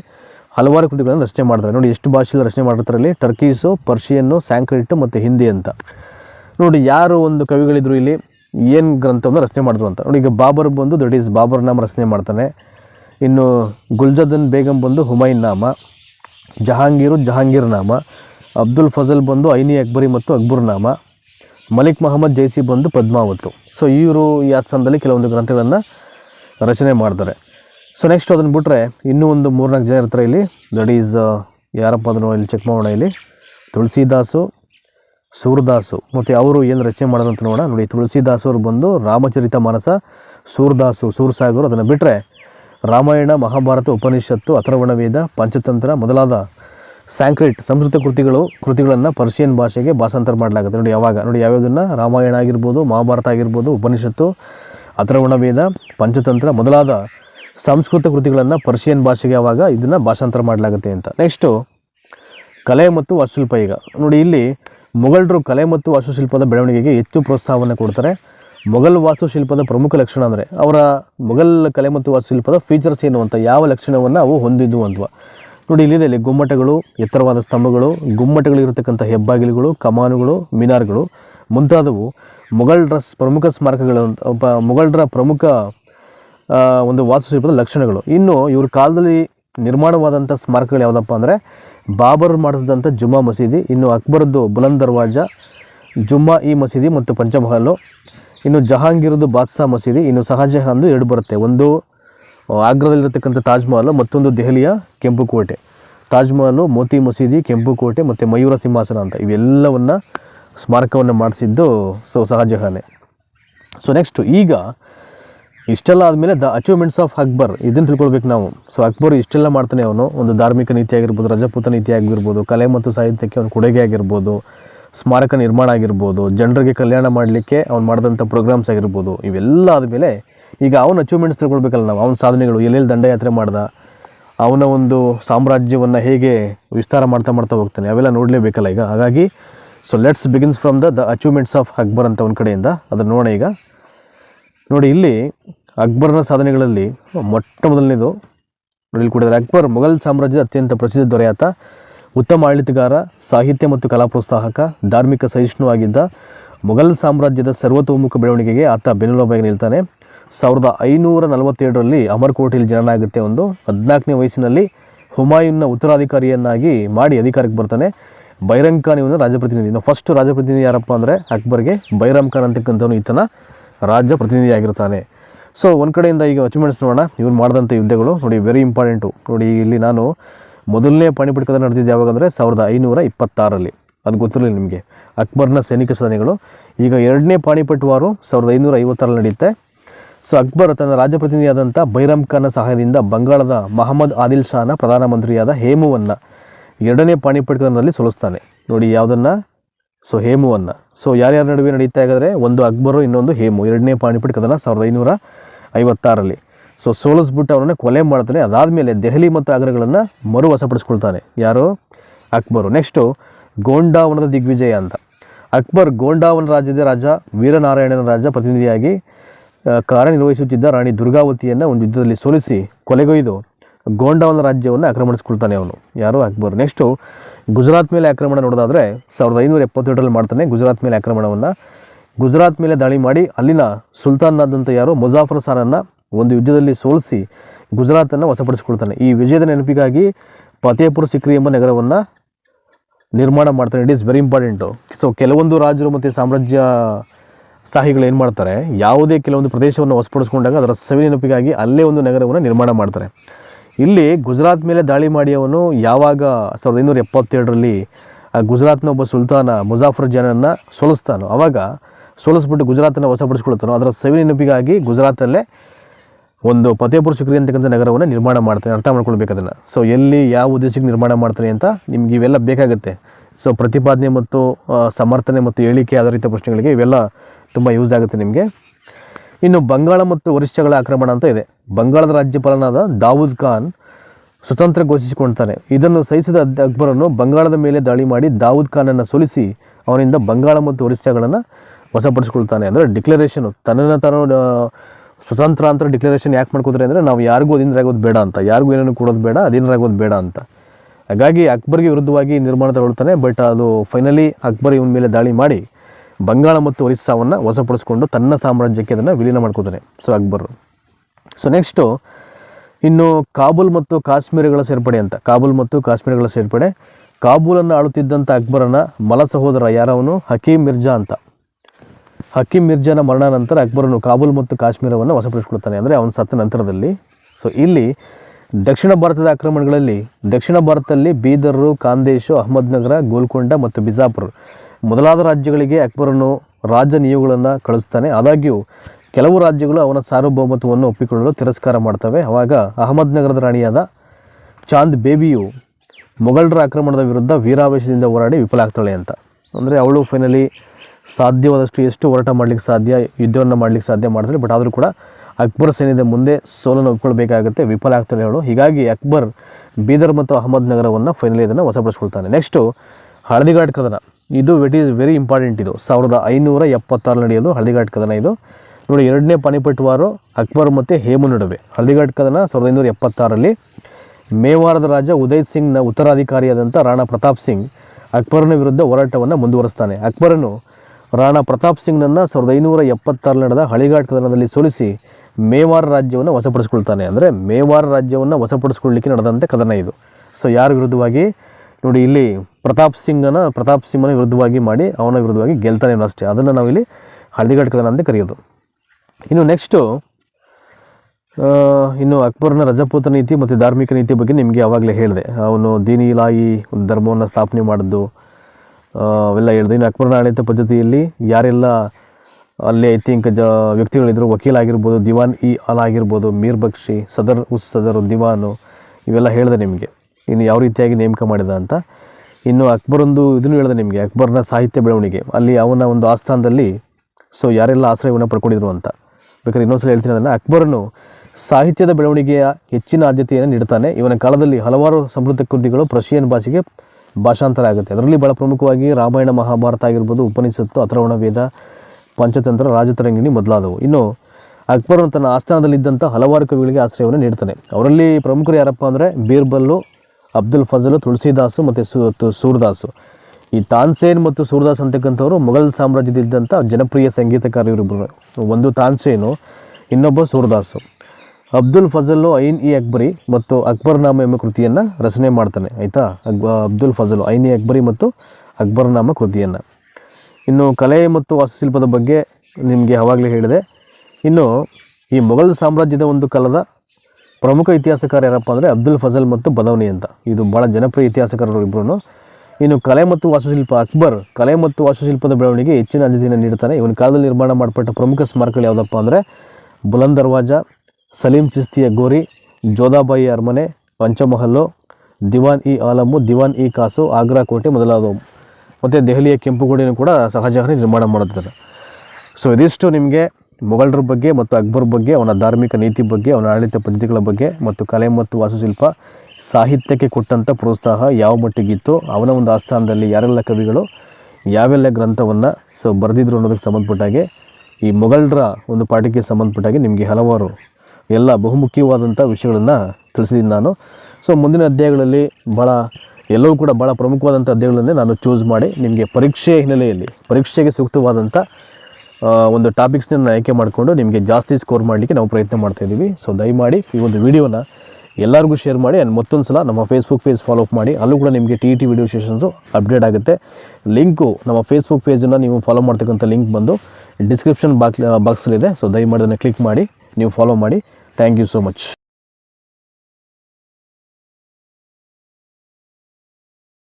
ಹಲವಾರು ಕೃತಿಗಳನ್ನು ರಚನೆ ಮಾಡ್ತಾರೆ. ನೋಡಿ, ಎಷ್ಟು ಭಾಷೆಯಲ್ಲಿ ರಚನೆ ಮಾಡಿರ್ತಾರೆ ಅಲ್ಲಿ ಟರ್ಕೀಸು ಪರ್ಷಿಯನ್ನು ಸ್ಯಾಂಕ್ರಿಟ್ ಮತ್ತು ಹಿಂದಿ ಅಂತ. ನೋಡಿ, ಯಾರು ಒಂದು ಕವಿಗಳಿದ್ರು ಇಲ್ಲಿ? ಏನು ಗ್ರಂಥವನ್ನು ರಚನೆ ಮಾಡಿದ್ರು ಅಂತ. ನೋಡಿ, ಈಗ ಬಾಬರ್ ಬಂದು ದಟ್ ಈಸ್ ಬಾಬರ್ ನಾಮ ರಚನೆ ಮಾಡ್ತಾನೆ. ಇನ್ನು ಗುಲ್ಜದನ್ ಬೇಗಂ ಬಂದು ಹುಮೈನ್ ನಾಮ. ಜಹಾಂಗೀರು ಜಹಾಂಗೀರ್ ನಾಮ. ಅಬ್ದುಲ್ ಫಜಲ್ ಬಂದು ಐನಿ ಅಕ್ಬರಿ ಮತ್ತು ಅಕ್ಬರ್ ನಾಮ. ಮಲಿಕ್ ಮೊಹಮ್ಮದ್ ಜೈಸಿ ಬಂದು ಪದ್ಮಾವತು. ಸೊ ಇವರು ಈ ಆಸ್ಥಾನದಲ್ಲಿ ಕೆಲವೊಂದು ಗ್ರಂಥಗಳನ್ನು ರಚನೆ ಮಾಡ್ತಾರೆ. ಸೊ ನೆಕ್ಸ್ಟ್ ಅದನ್ನು ಬಿಟ್ಟರೆ ಇನ್ನೂ ಒಂದು ಮೂರ್ನಾಲ್ಕು ಜನ ಇರ್ತಾರೆ ಇಲ್ಲಿ. ದಟ್ ಈಸ್ ಯಾರಪ್ಪ ಅದನ್ನು ಇಲ್ಲಿ ಚೆಕ್ ಮಾಡೋಣ ಇಲ್ಲಿ. ತುಳಸಿದಾಸು, ಸೂರ್ದಾಸು. ಮತ್ತು ಅವರು ಏನು ರಚನೆ ಮಾಡೋದಂತ ನೋಡೋಣ. ನೋಡಿ, ತುಳಸಿದಾಸು ಅವರು ಬಂದು ರಾಮಚರಿತ ಮಾನಸ, ಸೂರ್ದಾಸು, ಸೂರ್ಸಾಗರು ಅದನ್ನು ಬಿಟ್ಟರೆ ರಾಮಾಯಣ, ಮಹಾಭಾರತ, ಉಪನಿಷತ್ತು, ಅಥರ್ವಣ ವೇದ, ಪಂಚತಂತ್ರ ಮೊದಲಾದ ಸ್ಯಾಂಕ್ರಿಟ್ ಸಂಸ್ಕೃತ ಕೃತಿಗಳು, ಕೃತಿಗಳನ್ನು ಪರ್ಷಿಯನ್ ಭಾಷೆಗೆ ಭಾಷಾಂತರ ಮಾಡಲಾಗುತ್ತೆ. ನೋಡಿ ಯಾವಾಗ? ನೋಡಿ ಯಾವ್ಯಾವುದನ್ನು? ರಾಮಾಯಣ ಆಗಿರ್ಬೋದು, ಮಹಾಭಾರತ ಆಗಿರ್ಬೋದು, ಉಪನಿಷತ್ತು ಅಥರ್ವಣ ವೇದ, ಪಂಚತಂತ್ರ ಮೊದಲಾದ ಸಂಸ್ಕೃತ ಕೃತಿಗಳನ್ನು ಪರ್ಷಿಯನ್ ಭಾಷೆಗೆ ಯಾವಾಗ ಇದನ್ನು ಭಾಷಾಂತರ ಮಾಡಲಾಗುತ್ತೆ ಅಂತ. ನೆಕ್ಸ್ಟು, ಕಲೆ ಮತ್ತು ವಾಸ್ತುಶಿಲ್ಪ ಈಗ. ನೋಡಿ ಇಲ್ಲಿ ಮೊಘಲರು ಕಲೆ ಮತ್ತು ವಾಸ್ತುಶಿಲ್ಪದ ಬೆಳವಣಿಗೆಗೆ ಹೆಚ್ಚು ಪ್ರೋತ್ಸಾಹವನ್ನು ಕೊಡ್ತಾರೆ. ಮೊಘಲ್ ವಾಸ್ತುಶಿಲ್ಪದ ಪ್ರಮುಖ ಲಕ್ಷಣ ಅಂದರೆ ಅವರ ಮೊಘಲ್ ಕಲೆ ಮತ್ತು ವಾಸ್ತುಶಿಲ್ಪದ ಫೀಚರ್ಸ್ ಏನು ಅಂತ, ಯಾವ ಲಕ್ಷಣವನ್ನು ಅವು ಹೊಂದಿದ್ದು ಅಂತವ ನೋಡಿ, ಇಲ್ಲಿದೆ ಇಲ್ಲಿ ಗುಮ್ಮಟಗಳು, ಎತ್ತರವಾದ ಸ್ತಂಭಗಳು, ಗುಮ್ಮಟಗಳಿರತಕ್ಕಂಥ ಹೆಬ್ಬಾಗಿಲುಗಳು, ಕಮಾನುಗಳು, ಮಿನಾರ್ಗಳು. ಮುಂತಾದವು ಮೊಘಲ್ರ ಪ್ರಮುಖ ಸ್ಮಾರಕಗಳು ಒಬ್ಬ ಮೊಘಲ್ರ ಪ್ರಮುಖ ಒಂದು ವಾಸ್ತುಶಿಲ್ಪದ ಲಕ್ಷಣಗಳು. ಇನ್ನು ಇವ್ರ ಕಾಲದಲ್ಲಿ ನಿರ್ಮಾಣವಾದಂಥ ಸ್ಮಾರಕಗಳು ಯಾವುದಪ್ಪ ಅಂದರೆ, ಬಾಬರ್ ಮಾಡಿಸಿದಂಥ ಜುಮ್ಮಾ ಮಸೀದಿ, ಇನ್ನು ಅಕ್ಬರದ್ದು ಬುಲಂದ್ ದರ್ವಾಜ, ಜುಮ್ಮಾ ಈ ಮಸೀದಿ ಮತ್ತು ಪಂಚಮಹಲ್ಲು. ಇನ್ನು ಜಹಾಂಗೀರದ್ದು ಬಾದ್ಶಾ ಮಸೀದಿ, ಇನ್ನು ಸಹಜಹಾನ್ದು ಎರಡು ಬರುತ್ತೆ. ಒಂದು ಆಗ್ರಾದಲ್ಲಿರತಕ್ಕಂಥ ತಾಜ್ ಮಹಲ್ ಮತ್ತೊಂದು ದೆಹಲಿಯ ಕೆಂಪು ಕೋಟೆ. ತಾಜ್ ಮಹಲ್ ಮೋತಿ ಮಸೀದಿ, ಕೆಂಪು ಕೋಟೆ ಮತ್ತು ಮಯೂರ ಸಿಂಹಾಸನ ಅಂತ ಇವೆಲ್ಲವನ್ನು ಸ್ಮಾರಕವನ್ನು ಮಾಡಿಸಿದ್ದು ಸೊ ಸಹಜಹಾನೆ ಸೊ ನೆಕ್ಸ್ಟು ಈಗ ಇಷ್ಟೆಲ್ಲ ಆದಮೇಲೆ ದ ಅಚೀವ್ಮೆಂಟ್ಸ್ ಆಫ್ ಅಕ್ಬರ್ ಇದನ್ನು ತಿಳ್ಕೊಳ್ಬೇಕು ನಾವು. ಸೊ ಅಕ್ಬರ್ ಇಷ್ಟೆಲ್ಲ ಮಾಡ್ತಾನೆ ಅವನು. ಒಂದು ಧಾರ್ಮಿಕ ನೀತಿ ಆಗಿರ್ಬೋದು, ರಜಪೂತ ನೀತಿ ಆಗಿರ್ಬೋದು, ಕಲೆ ಮತ್ತು ಸಾಹಿತ್ಯಕ್ಕೆ ಅವನು ಕೊಡುಗೆ ಆಗಿರ್ಬೋದು, ಸ್ಮಾರಕ ನಿರ್ಮಾಣ ಆಗಿರ್ಬೋದು, ಜನರಿಗೆ ಕಲ್ಯಾಣ ಮಾಡಲಿಕ್ಕೆ ಅವ್ನು ಮಾಡಿದಂಥ ಪ್ರೋಗ್ರಾಮ್ಸ್ ಆಗಿರ್ಬೋದು, ಇವೆಲ್ಲ ಆದಮೇಲೆ ಈಗ ಅವನ ಅಚೀವ್ಮೆಂಟ್ಸ್ ತಿಳ್ಕೊಳ್ಬೇಕಲ್ಲ ನಾವು, ಅವನ ಸಾಧನೆಗಳು ಎಲ್ಲೆಲ್ಲಿ ದಂಡಯಾತ್ರೆ ಮಾಡ್ದ, ಅವನ ಒಂದು ಸಾಮ್ರಾಜ್ಯವನ್ನು ಹೇಗೆ ವಿಸ್ತಾರ ಮಾಡ್ತಾ ಮಾಡ್ತಾ ಹೋಗ್ತಾನೆ, ಅವೆಲ್ಲ ನೋಡಲೇಬೇಕಲ್ಲ ಈಗ. ಹಾಗಾಗಿ so let's begins from the the achievements of Akbar ಅಂತ ಒಂದು ಕಡೆಯಿಂದ, ಅದನ್ನು ನೋಡೋಣ ಈಗ. ನೋಡಿ, ಇಲ್ಲಿ ಅಕ್ಬರ್ನ ಸಾಧನೆಗಳಲ್ಲಿ ಮೊಟ್ಟ ಮೊದಲನೇದು ಇಲ್ಲಿ ಕೊಟ್ಟಿದ್ದಾರೆ ಅಕ್ಬರ್ ಮೊಘಲ್ ಸಾಮ್ರಾಜ್ಯದ ಅತ್ಯಂತ ಪ್ರಸಿದ್ಧ ದೊರೆಯಾತ, ಉತ್ತಮ ಆಡಳಿತಗಾರ, ಸಾಹಿತ್ಯ ಮತ್ತು ಕಲಾ ಪ್ರೋತ್ಸಾಹಕ, ಧಾರ್ಮಿಕ ಸಹಿಷ್ಣು ಆಗಿದ್ದ ಮೊಘಲ್ ಸಾಮ್ರಾಜ್ಯದ ಸರ್ವತೋಮುಖ ಬೆಳವಣಿಗೆಗೆ ಆತ ಬೆನ್ನೆಲುಬಾಗಿ ನಿಲ್ತಾನೆ. ಸಾವಿರದ ಐನೂರ ನಲವತ್ತೇಳರಲ್ಲಿ ಜನನ ಆಗುತ್ತೆ ಒಂದು ಹದಿನಾಲ್ಕನೇ ವಯಸ್ಸಿನಲ್ಲಿ ಹುಮಾಯೂನ್ನ ಉತ್ತರಾಧಿಕಾರಿಯನ್ನಾಗಿ ಮಾಡಿ ಅಧಿಕಾರಕ್ಕೆ ಬರ್ತಾನೆ. ಬೈರಂ ಖಾನ್ ಇವನು ರಾಜಪ್ರತಿನಿಧಿ. ಇನ್ನು ಫಸ್ಟ್ ರಾಜಪ್ರತಿನಿಧಿ ಯಾರಪ್ಪ ಅಂದರೆ ಅಕ್ಬರ್ಗೆ ಬೈರಂ ಖಾನ್ ಅಂತಕ್ಕಂಥವನು ಈತನ ರಾಜ್ಯ ಪ್ರತಿನಿಧಿಯಾಗಿರ್ತಾನೆ ಸೊ ಒಂದು ಕಡೆಯಿಂದ ಈಗ ಅಚೀವ್ಮೆಂಟ್ಸ್ ನೋಡೋಣ. ಇವನು ಮಾಡಿದಂಥ ಯುದ್ಧಗಳು ನೋಡಿ ವೆರಿ ಇಂಪಾರ್ಟೆಂಟು ನೋಡಿ, ಇಲ್ಲಿ ನಾನು ಮೊದಲನೇ ಪಾಣಿಪಟ್ ಕದನ ನಡೆದಿದ್ದು ಯಾವಾಗಂದರೆ ಸಾವಿರದ ಐನೂರ ಇಪ್ಪತ್ತಾರರಲ್ಲಿ. ಅದು ಗೊತ್ತಿರಲಿಲ್ಲ ನಿಮಗೆ. ಅಕ್ಬರ್ನ ಸೈನಿಕ ಸಾಧನೆಗಳು. ಈಗ ಎರಡನೇ ಪಾಣಿಪಟ್ ವಾರು ಸಾವಿರದ ಐನೂರ ಐವತ್ತಾರಲ್ಲಿ ನಡೆಯುತ್ತೆ. ಸೊ ಅಕ್ಬರ್ ತನ್ನ ರಾಜಪ್ರತಿನಿಧಿಯಾದಂಥ ಬೈರಮ್ ಖಾನ್ ಸಹಾಯದಿಂದ ಬಂಗಾಳದ ಮಹಮ್ಮದ್ ಆದಿಲ್ ಶಾನ ಪ್ರಧಾನಮಂತ್ರಿಯಾದ ಹೇಮುವನ್ನು ಎರಡನೇ ಪಾಣಿಪಟ್ ಸೋಲಿಸ್ತಾನೆ. ನೋಡಿ ಯಾವುದನ್ನು? ಸೊ ಹೇಮುವನ್ನು. ಸೊ ಯಾರ್ಯಾರ ನಡುವೆ ನಡೀತಾ ಹಾಗಾದರೆ ಒಂದು ಅಕ್ಬರು, ಇನ್ನೊಂದು ಹೇಮು. ಎರಡನೇ ಪಾಣಿಪಟ್ ಸಾವಿರದ ಐನೂರ ಐವತ್ತಾರರಲ್ಲಿ. ಸೊ ಸೋಲಿಸ್ಬಿಟ್ಟು ಅವರನ್ನೇ ಕೊಲೆ ಮಾಡ್ತಾನೆ. ಅದಾದಮೇಲೆ ದೆಹಲಿ ಮತ್ತು ಆಗ್ರಗಳನ್ನು ಮರು ವಶಪಡಿಸ್ಕೊಳ್ತಾನೆ ಯಾರು? ಅಕ್ಬರು. ನೆಕ್ಸ್ಟು ಗೋಂಡಾವನದ ದಿಗ್ವಿಜಯ ಅಂತ. ಅಕ್ಬರ್ ಗೋಂಡಾವನ ರಾಜ್ಯದ ರಾಜ, ವೀರನಾರಾಯಣನ ರಾಜ ಪ್ರತಿನಿಧಿಯಾಗಿ ಕಾರ್ಯನಿರ್ವಹಿಸುತ್ತಿದ್ದ ರಾಣಿ ದುರ್ಗಾವತಿಯನ್ನು ಒಂದು ಯುದ್ಧದಲ್ಲಿ ಸೋಲಿಸಿ ಕೊಲೆಗೊಯ್ದು ಗೋಂಡವನ ರಾಜ್ಯವನ್ನು ಆಕ್ರಮಣಿಸ್ಕೊಳ್ತಾನೆ ಅವನು. ಯಾರು? ಅಕ್ಬರ್. ನೆಕ್ಸ್ಟು ಗುಜರಾತ್ ಮೇಲೆ ಆಕ್ರಮಣ ನೋಡೋದಾದರೆ ಸಾವಿರದ ಐನೂರ ಎಪ್ಪತ್ತೆರಡರಲ್ಲಿ ಮಾಡ್ತಾನೆ ಗುಜರಾತ್ ಮೇಲೆ ಆಕ್ರಮಣವನ್ನು. ಗುಜರಾತ್ ಮೇಲೆ ದಾಳಿ ಮಾಡಿ ಅಲ್ಲಿನ ಸುಲ್ತಾನ್ನಾದಂಥ ಯಾರು ಮುಜಾಫರ್ ಖಾನನ್ನು ಒಂದು ಯುದ್ಧದಲ್ಲಿ ಸೋಲಿಸಿ ಗುಜರಾತನ್ನು ವಶಪಡಿಸಿಕೊಳ್ತಾನೆ. ಈ ವಿಜಯದ ನೆನಪಿಗಾಗಿ ಫತೇಪುರ್ ಸಿಕ್ರಿ ಎಂಬ ನಗರವನ್ನು ನಿರ್ಮಾಣ ಮಾಡ್ತಾನೆ. It is very important so ಕೆಲವೊಂದು ರಾಜರು ಮತ್ತು ಸಾಮ್ರಾಜ್ಯ ಶಾಹಿಗಳು ಏನು ಮಾಡ್ತಾರೆ, ಯಾವುದೇ ಕೆಲವೊಂದು ಪ್ರದೇಶವನ್ನು ಹೊಸಪಡಿಸ್ಕೊಂಡಾಗ ಅದರ ಸವಿನೆನಪಿಗಾಗಿ ಅಲ್ಲೇ ಒಂದು ನಗರವನ್ನು ನಿರ್ಮಾಣ ಮಾಡ್ತಾರೆ. ಇಲ್ಲಿ ಗುಜರಾತ್ ಮೇಲೆ ದಾಳಿ ಮಾಡಿ ಅವನು ಯಾವಾಗ ಸಾವಿರದ ಐನೂರ ಎಪ್ಪತ್ತೇಳರಲ್ಲಿ ಗುಜರಾತ್ನ ಒಬ್ಬ ಸುಲ್ತಾನ ಮುಜಾಫರ್ ಜಾನನ್ನು ಸೋಲಿಸ್ತಾನೋ ಆವಾಗ ಸೋಲಿಸ್ಬಿಟ್ಟು ಗುಜರಾತನ್ನು ಹೊಸಪಡಿಸ್ಕೊಳ್ತಾನೋ ಅದರ ಸವಿನೆನಪಿಗಾಗಿ ಗುಜರಾತಲ್ಲೇ ಒಂದು ಫತೇಪುರ್ ಸಿಕ್ರಿ ಅಂತಕ್ಕಂಥ ನಗರವನ್ನು ನಿರ್ಮಾಣ ಮಾಡ್ತಾನೆ ಅರ್ಥ ಮಾಡ್ಕೊಳ್ಬೇಕು ಅದನ್ನು. ಸೊ ಎಲ್ಲಿ ಯಾವ ಉದ್ದೇಶಕ್ಕೆ ನಿರ್ಮಾಣ ಮಾಡ್ತಾನೆ ಅಂತ ನಿಮ್ಗೆ ಇವೆಲ್ಲ ಬೇಕಾಗುತ್ತೆ. ಸೊ ಪ್ರತಿಪಾದನೆ ಮತ್ತು ಸಮರ್ಥನೆ ಮತ್ತು ಹೇಳಿಕೆ ಆಧಾರಿತ ಪ್ರಶ್ನೆಗಳಿಗೆ ಇವೆಲ್ಲ ತುಂಬ ಯೂಸ್ ಆಗುತ್ತೆ ನಿಮಗೆ. ಇನ್ನು ಬಂಗಾಳ ಮತ್ತು ಒರಿಸ್ಸಾಗಳ ಆಕ್ರಮಣ ಅಂತ ಇದೆ. ಬಂಗಾಳದ ರಾಜ್ಯಪಾಲನಾದ ದಾವೂದ್ ಖಾನ್ ಸ್ವತಂತ್ರ ಘೋಷಿಸಿಕೊಳ್ತಾನೆ. ಇದನ್ನು ಸಹಿಸಿದ ಅಕ್ಬರನ್ನು ಅಕ್ಬರನು ಬಂಗಾಳದ ಮೇಲೆ ದಾಳಿ ಮಾಡಿ ದಾವೂದ್ ಖಾನನ್ನು ಸೋಲಿಸಿ ಅವನಿಂದ ಬಂಗಾಳ ಮತ್ತು ಒರಿಸ್ಸಾಗಳನ್ನು ವಶಪಡಿಸ್ಕೊಳ್ತಾನೆ. ಅಂದರೆ ಡಿಕ್ಲರೇಷನು ತನ್ನನ್ನು ತಾನು ಸ್ವತಂತ್ರ ಅಂತ ಡಿಕ್ಲರೇಷನ್ ಯಾಕೆ ಮಾಡ್ಕೋತಾರೆ ಅಂದರೆ ನಾವು ಯಾರಿಗೂ ಅಧೀನರಾಗೋದು ಬೇಡ ಅಂತ. ಯಾರಿಗೂ ಏನೇನು ಕೊಡೋದು ಬೇಡ, ಅಧೀನರಾಗೋದು ಬೇಡ ಅಂತ. ಹಾಗಾಗಿ ಅಕ್ಬರ್ಗೆ ವಿರುದ್ಧವಾಗಿ ನಿರ್ಮಾಣ ತಗೊಳ್ತಾನೆ, ಬಟ್ ಅದು ಫೈನಲಿ ಅಕ್ಬರ್ ಇವನ ಮೇಲೆ ದಾಳಿ ಮಾಡಿ ಬಂಗಾಳ ಮತ್ತು ಒರಿಸ್ಸಾವನ್ನು ವಶಪಡಿಸ್ಕೊಂಡು ತನ್ನ ಸಾಮ್ರಾಜ್ಯಕ್ಕೆ ಅದನ್ನು ವಿಲೀನ ಮಾಡ್ಕೋತಾನೆ. ಸೊ ಅಕ್ಬರ್. ಸೊ ನೆಕ್ಸ್ಟು ಇನ್ನು ಕಾಬೂಲ್ ಮತ್ತು ಕಾಶ್ಮೀರಗಳ ಸೇರ್ಪಡೆ ಅಂತ. ಕಾಬೂಲ್ ಮತ್ತು ಕಾಶ್ಮೀರಗಳ ಸೇರ್ಪಡೆ. ಕಾಬೂಲನ್ನು ಆಳುತ್ತಿದ್ದಂಥ ಅಕ್ಬರನ ಮಲ ಸಹೋದರ ಯಾರವನು? ಹಕೀಮ್ ಮಿರ್ಜಾ ಅಂತ. ಹಕೀಮ್ ಮಿರ್ಜಾನ ಮರಣ ನಂತರ ಅಕ್ಬರನು ಕಾಬೂಲ್ ಮತ್ತು ಕಾಶ್ಮೀರವನ್ನು ವಶಪಡಿಸಿಕೊಳ್ತಾನೆ. ಅಂದರೆ ಅವನು ಸತ್ತ ನಂತರದಲ್ಲಿ. ಸೊ ಇಲ್ಲಿ ದಕ್ಷಿಣ ಭಾರತದ ಆಕ್ರಮಣಗಳಲ್ಲಿ, ದಕ್ಷಿಣ ಭಾರತದಲ್ಲಿ ಬೀದರ್ ಖಾಂದೇಶು ಅಹಮದ್ನಗರ, ಗೋಲ್ಕೊಂಡ ಮತ್ತು ಬಿಜಾಪುರ ಮೊದಲಾದ ರಾಜ್ಯಗಳಿಗೆ ಅಕ್ಬರನ್ನು ರಾಜ ನಿಯೋಗಗಳನ್ನು ಕಳಿಸ್ತಾನೆ. ಆದಾಗ್ಯೂ ಕೆಲವು ರಾಜ್ಯಗಳು ಅವನ ಸಾರ್ವಭೌಮತ್ವವನ್ನು ಒಪ್ಪಿಕೊಳ್ಳಲು ತಿರಸ್ಕಾರ ಮಾಡ್ತವೆ. ಆವಾಗ ಅಹಮದ್ನಗರದ ರಾಣಿಯಾದ ಚಾಂದ್ ಬೇಬಿಯು ಮೊಘಲರ ಆಕ್ರಮಣದ ವಿರುದ್ಧ ವೀರಾವೇಶದಿಂದ ಹೋರಾಡಿ ವಿಫಲ ಆಗ್ತಾಳೆ ಅಂತ. ಅಂದರೆ ಅವಳು ಫೈನಲಿ ಸಾಧ್ಯವಾದಷ್ಟು ಎಷ್ಟು ಹೋರಾಟ ಮಾಡಲಿಕ್ಕೆ ಸಾಧ್ಯ, ಯುದ್ಧವನ್ನು ಮಾಡಲಿಕ್ಕೆ ಸಾಧ್ಯ ಮಾಡ್ತಾಳೆ. ಬಟ್ ಆದರೂ ಕೂಡ ಅಕ್ಬರ್ ಸೈನ್ಯದ ಮುಂದೆ ಸೋಲನ್ನು ಒಪ್ಪಿಕೊಳ್ಬೇಕಾಗುತ್ತೆ ವಿಫಲ ಆಗ್ತಾಳೆ ಅವಳು. ಹೀಗಾಗಿ ಅಕ್ಬರ್ ಬೀದರ್ ಮತ್ತು ಅಹಮದ್ ನಗರವನ್ನು ಫೈನಲಿ ಇದನ್ನು ವಶಪಡಿಸ್ಕೊಳ್ತಾನೆ. ನೆಕ್ಸ್ಟು ಹಳದಿಘಾಟ್ ಕದನ. ಇದು ವೆಟ್ ಈಸ್ ವೆರಿ ಇಂಪಾರ್ಟೆಂಟ್ ಇದು. ಸಾವಿರದ ಐನೂರ ಎಪ್ಪತ್ತಾರು ನಡೆಯೋದು ಹಳದಿಘಾಟ್ ಕದನ ಇದು. ನೋಡಿ, ಎರಡನೇ ಪಾನಿಪಟ್ ವಾರು ಅಕ್ಬರ್ ಮತ್ತು ಹೇಮು ನಡುವೆ. ಹಳದಿಘಾಟ್ ಕದನ ಸಾವಿರದ ಐನೂರ ಎಪ್ಪತ್ತಾರರಲ್ಲಿ. ಮೇವಾರದ ರಾಜ ಉದಯ್ ಸಿಂಗ್ನ ಉತ್ತರಾಧಿಕಾರಿಯಾದಂಥ ರಾಣಾ ಪ್ರತಾಪ್ ಸಿಂಗ್ ಅಕ್ಬರನ ವಿರುದ್ಧ ಹೋರಾಟವನ್ನು ಮುಂದುವರಿಸ್ತಾನೆ. ಅಕ್ಬರನು ರಾಣಾ ಪ್ರತಾಪ್ ಸಿಂಗ್ನನ್ನು ಸಾವಿರದ ಐನೂರ ಎಪ್ಪತ್ತಾರು ನಡೆದ ಹಳಿಘಾಟ್ ಕದನದಲ್ಲಿ ಸೋಲಿಸಿ ಮೇವಾರ ರಾಜ್ಯವನ್ನು ವಶಪಡಿಸ್ಕೊಳ್ತಾನೆ. ಅಂದರೆ ಮೇವಾರ ರಾಜ್ಯವನ್ನು ವಶಪಡಿಸ್ಕೊಳ್ಳಿಕ್ಕೆ ನಡೆದಂಥ ಕದನ ಇದು. ಸೊ ಯಾರ ವಿರುದ್ಧವಾಗಿ? ನೋಡಿ, ಇಲ್ಲಿ ಪ್ರತಾಪ್ ಸಿಂಗನ, ಪ್ರತಾಪ್ ಸಿಂಹನ ವಿರುದ್ಧವಾಗಿ ಮಾಡಿ ಅವನ ವಿರುದ್ಧವಾಗಿ ಗೆಲ್ತಾನೆ ಅಷ್ಟೇ ಅದನ್ನು ನಾವಿಲ್ಲಿ ಹಳದಿಘಾಟ್ ಕದನ ಅಂತ ಕರೆಯೋದು. ಇನ್ನು ನೆಕ್ಸ್ಟು ಇನ್ನು ಅಕ್ಬರ್ನ ರಜಪೂತ ನೀತಿ ಮತ್ತು ಧಾರ್ಮಿಕ ನೀತಿ ಬಗ್ಗೆ ನಿಮಗೆ ಆವಾಗಲೇ ಹೇಳಿದೆ. ಅವನು ದೀನಿ ಇಲಾಯಿ ಒಂದು ಧರ್ಮವನ್ನು ಸ್ಥಾಪನೆ ಮಾಡಿದ್ದು ಅವೆಲ್ಲ ಹೇಳಿದೆ. ಇನ್ನು ಅಕ್ಬರ್ನ ಆಡಳಿತ ಪದ್ಧತಿಯಲ್ಲಿ ಯಾರೆಲ್ಲ ಅಲ್ಲಿ ಐ ಥಿಂಕ್ ಜ ವ್ಯಕ್ತಿಗಳಿದ್ದರು ವಕೀಲ ಆಗಿರ್ಬೋದು, ದಿವಾನ್ ಇ ಅಲ್ ಆಗಿರ್ಬೋದು, ಮೀರ್ ಬಕ್ಷಿ, ಸದರ್ ಉಸ್ ಸದರ್ ದಿವಾನು, ಇವೆಲ್ಲ ಹೇಳಿದೆ ನಿಮಗೆ. ಇನ್ನು ಯಾವ ರೀತಿಯಾಗಿ ನೇಮಕ ಮಾಡಿದ ಅಂತ. ಇನ್ನು ಅಕ್ಬರೊಂದು ಇದನ್ನು ಹೇಳಿದೆ ನಿಮಗೆ, ಅಕ್ಬರ್ನ ಸಾಹಿತ್ಯ ಬೆಳವಣಿಗೆ. ಅಲ್ಲಿ ಅವನ ಒಂದು ಆಸ್ಥಾನದಲ್ಲಿ ಸೊ ಯಾರೆಲ್ಲ ಆಶ್ರಯವನ್ನು ಪಡ್ಕೊಂಡಿದ್ರು ಅಂತ. ಬೇಕಾದ್ರೆ ಇನ್ನೊಂದ್ಸಲ ಹೇಳ್ತೀನಿ ಅದನ್ನು. ಅಕ್ಬರನು ಸಾಹಿತ್ಯದ ಬೆಳವಣಿಗೆಯ ಹೆಚ್ಚಿನ ಆದ್ಯತೆಯನ್ನು ನೀಡ್ತಾನೆ. ಇವನ ಕಾಲದಲ್ಲಿ ಹಲವಾರು ಸಮೃದ್ಧ ಕೃತಿಗಳು ಪ್ರಶಿಯನ್ ಭಾಷೆಗೆ ಭಾಷಾಂತರ ಆಗುತ್ತೆ. ಅದರಲ್ಲಿ ಬಹಳ ಪ್ರಮುಖವಾಗಿ ರಾಮಾಯಣ ಮಹಾಭಾರತ ಆಗಿರ್ಬೋದು, ಉಪನಿಷತ್ತು, ಅಥರ್ವಣ ವೇದ, ಪಂಚತಂತ್ರ, ರಾಜತರಂಗಿಣಿ ಮೊದಲಾದವು. ಇನ್ನು ಅಕ್ಬರನು ತನ್ನ ಆಸ್ಥಾನದಲ್ಲಿದ್ದಂಥ ಹಲವಾರು ಕವಿಗಳಿಗೆ ಆಶ್ರಯವನ್ನು ನೀಡ್ತಾನೆ. ಅವರಲ್ಲಿ ಪ್ರಮುಖರು ಯಾರಪ್ಪ ಅಂದರೆ ಬೀರ್ಬಲ್ಲು ಅಬ್ದುಲ್ ಫಜಲು, ತುಳಸಿದಾಸು ಮತ್ತು ಸೂ ಸೂರ್ದಾಸು. ಈ ತಾನ್ಸೇನ್ ಮತ್ತು ಸೂರ್ದಾಸ್ ಅಂತಕ್ಕಂಥವ್ರು ಮೊಘಲ್ ಸಾಮ್ರಾಜ್ಯದಿದ್ದಂಥ ಜನಪ್ರಿಯ ಸಂಗೀತಕಾರ ಇವರಿಬ್ಬರು ಒಂದು ತಾನ್ಸೇನು, ಇನ್ನೊಬ್ಬ ಸೂರ್ದಾಸು. ಅಬ್ದುಲ್ ಫಜಲು, ಐನ್ ಇ ಅಕ್ಬರಿ ಮತ್ತು ಅಕ್ಬರ್ನಾಮ ಎಂಬ ಕೃತಿಯನ್ನು ರಚನೆ ಮಾಡ್ತಾನೆ, ಆಯಿತಾ? ಅಕ್ಬ ಅಬ್ದುಲ್ ಫಜಲು, ಐನ್ ಇ ಅಕ್ಬರಿ ಮತ್ತು ಅಕ್ಬರ್ನಾಮ ಕೃತಿಯನ್ನು. ಇನ್ನು ಕಲೆ ಮತ್ತು ವಾಸ್ತುಶಿಲ್ಪದ ಬಗ್ಗೆ ನಿಮಗೆ ಆವಾಗಲೇ ಹೇಳಿದೆ. ಇನ್ನು ಈ ಮೊಘಲ್ ಸಾಮ್ರಾಜ್ಯದ ಒಂದು ಕಾಲದ ಪ್ರಮುಖ ಇತಿಹಾಸಕಾರ ಯಾರಪ್ಪ ಅಂದರೆ ಅಬ್ದುಲ್ ಫಜಲ್ ಮತ್ತು ಬದವನಿ ಅಂತ. ಇದು ಭಾಳ ಜನಪ್ರಿಯ ಇತಿಹಾಸಕಾರರು ಇಬ್ಬರು ಇನ್ನು ಕಲೆ ಮತ್ತು ವಾಸ್ತುಶಿಲ್ಪ, ಅಕ್ಬರ್ ಕಲೆ ಮತ್ತು ವಾಸ್ತುಶಿಲ್ಪದ ಬೆಳವಣಿಗೆ ಹೆಚ್ಚಿನ ಆದ್ಯತೆಯನ್ನು ನೀಡ್ತಾನೆ. ಇವನ ಕಾಲದಲ್ಲಿ ನಿರ್ಮಾಣ ಮಾಡಪಟ್ಟ ಪ್ರಮುಖ ಸ್ಮಾರಕಗಳು ಯಾವುದಪ್ಪ ಅಂದರೆ ಬುಲಂದ್ ದರ್ವಾಜ, ಸಲೀಂ ಚಿಸ್ತಿಯ ಗೋರಿ ಜೋಧಾಬಾಯಿ ಅರಮನೆ, ಪಂಚಮಹಲ್ಲು, ದಿವಾನ್ ಇ ಆಲಮು, ದಿವಾನ್ ಇ ಕಾಸು, ಆಗ್ರಾ ಕೋಟೆ ಮೊದಲಾದವು. ಮತ್ತು ದೆಹಲಿಯ ಕೆಂಪುಗೋಡೆಯನ್ನು ಕೂಡ ಸಹಜವಾಗಿ ನಿರ್ಮಾಣ ಮಾಡುತ್ತಾರೆ ಸೊ ಇದಿಷ್ಟು ನಿಮಗೆ ಮೊಘಲರ ಬಗ್ಗೆ ಮತ್ತು ಅಕ್ಬರ್ ಬಗ್ಗೆ, ಅವನ ಧಾರ್ಮಿಕ ನೀತಿ ಬಗ್ಗೆ, ಅವನ ಆಡಳಿತ ಪದ್ಧತಿಗಳ ಬಗ್ಗೆ ಮತ್ತು ಕಲೆ ಮತ್ತು ವಾಸ್ತುಶಿಲ್ಪ ಸಾಹಿತ್ಯಕ್ಕೆ ಕೊಟ್ಟಂಥ ಪ್ರೋತ್ಸಾಹ ಯಾವ ಮಟ್ಟಿಗಿತ್ತು ಅವನ ಒಂದು ಆಸ್ಥಾನದಲ್ಲಿ ಯಾರೆಲ್ಲ ಕವಿಗಳು, ಯಾವೆಲ್ಲ ಗ್ರಂಥವನ್ನು ಸೊ ಬರೆದಿದ್ರು ಅನ್ನೋದಕ್ಕೆ ಸಂಬಂಧಪಟ್ಟಾಗೆ ಈ ಮೊಘಲರ ಒಂದು ಪಾಠಕ್ಕೆ ಸಂಬಂಧಪಟ್ಟಾಗೆ ನಿಮಗೆ ಹಲವಾರು ಎಲ್ಲ ಬಹುಮುಖ್ಯವಾದಂಥ ವಿಷಯಗಳನ್ನು ತಿಳಿಸಿದ್ದೀನಿ ನಾನು. ಸೊ ಮುಂದಿನ ಅಧ್ಯಾಯಗಳಲ್ಲಿ ಭಾಳ ಎಲ್ಲವೂ ಕೂಡ ಭಾಳ ಪ್ರಮುಖವಾದಂಥ ಅಧ್ಯಾಯಗಳನ್ನೇ ನಾನು ಚೂಸ್ ಮಾಡಿ ನಿಮಗೆ ಪರೀಕ್ಷೆಯ ಹಿನ್ನೆಲೆಯಲ್ಲಿ, ಪರೀಕ್ಷೆಗೆ ಸೂಕ್ತವಾದಂಥ ಒಂದು ಟಾಪಿಕ್ಸ್ನ ಆಯ್ಕೆ ಮಾಡಿಕೊಂಡು ನಿಮಗೆ ಜಾಸ್ತಿ ಸ್ಕೋರ್ ಮಾಡಲಿಕ್ಕೆ ನಾವು ಪ್ರಯತ್ನ ಮಾಡ್ತಾ ಇದ್ದೀವಿ. ಸೊ ದಯಮಾಡಿ ಈ ಒಂದು ವಿಡಿಯೋನ ಎಲ್ಲರಿಗೂ ಶೇರ್ ಮಾಡಿ ಆ್ಯಂಡ್ ಮತ್ತೊಂದು ಸಲ ನಮ್ಮ ಫೇಸ್ಬುಕ್ ಪೇಜ್ ಫಾಲೋ ಅಪ್ ಮಾಡಿ. ಅಲ್ಲೂ ಕೂಡ ನಿಮಗೆ T T video sessions update ಆಗುತ್ತೆ. ಲಿಂಕು ನಮ್ಮ ಫೇಸ್ಬುಕ್ ಪೇಜನ್ನು ನೀವು ಫಾಲೋ ಮಾಡ್ತಕ್ಕಂಥ ಲಿಂಕ್ ಬಂದು ಡಿಸ್ಕ್ರಿಪ್ಷನ್ ಬಾಕ್ ಬಾಕ್ಸಲ್ಲಿದೆ ಸೊ ದಯಮಾಡಿ ಅದನ್ನು ಕ್ಲಿಕ್ ಮಾಡಿ, ನೀವು ಫಾಲೋ ಮಾಡಿ. Thank you so much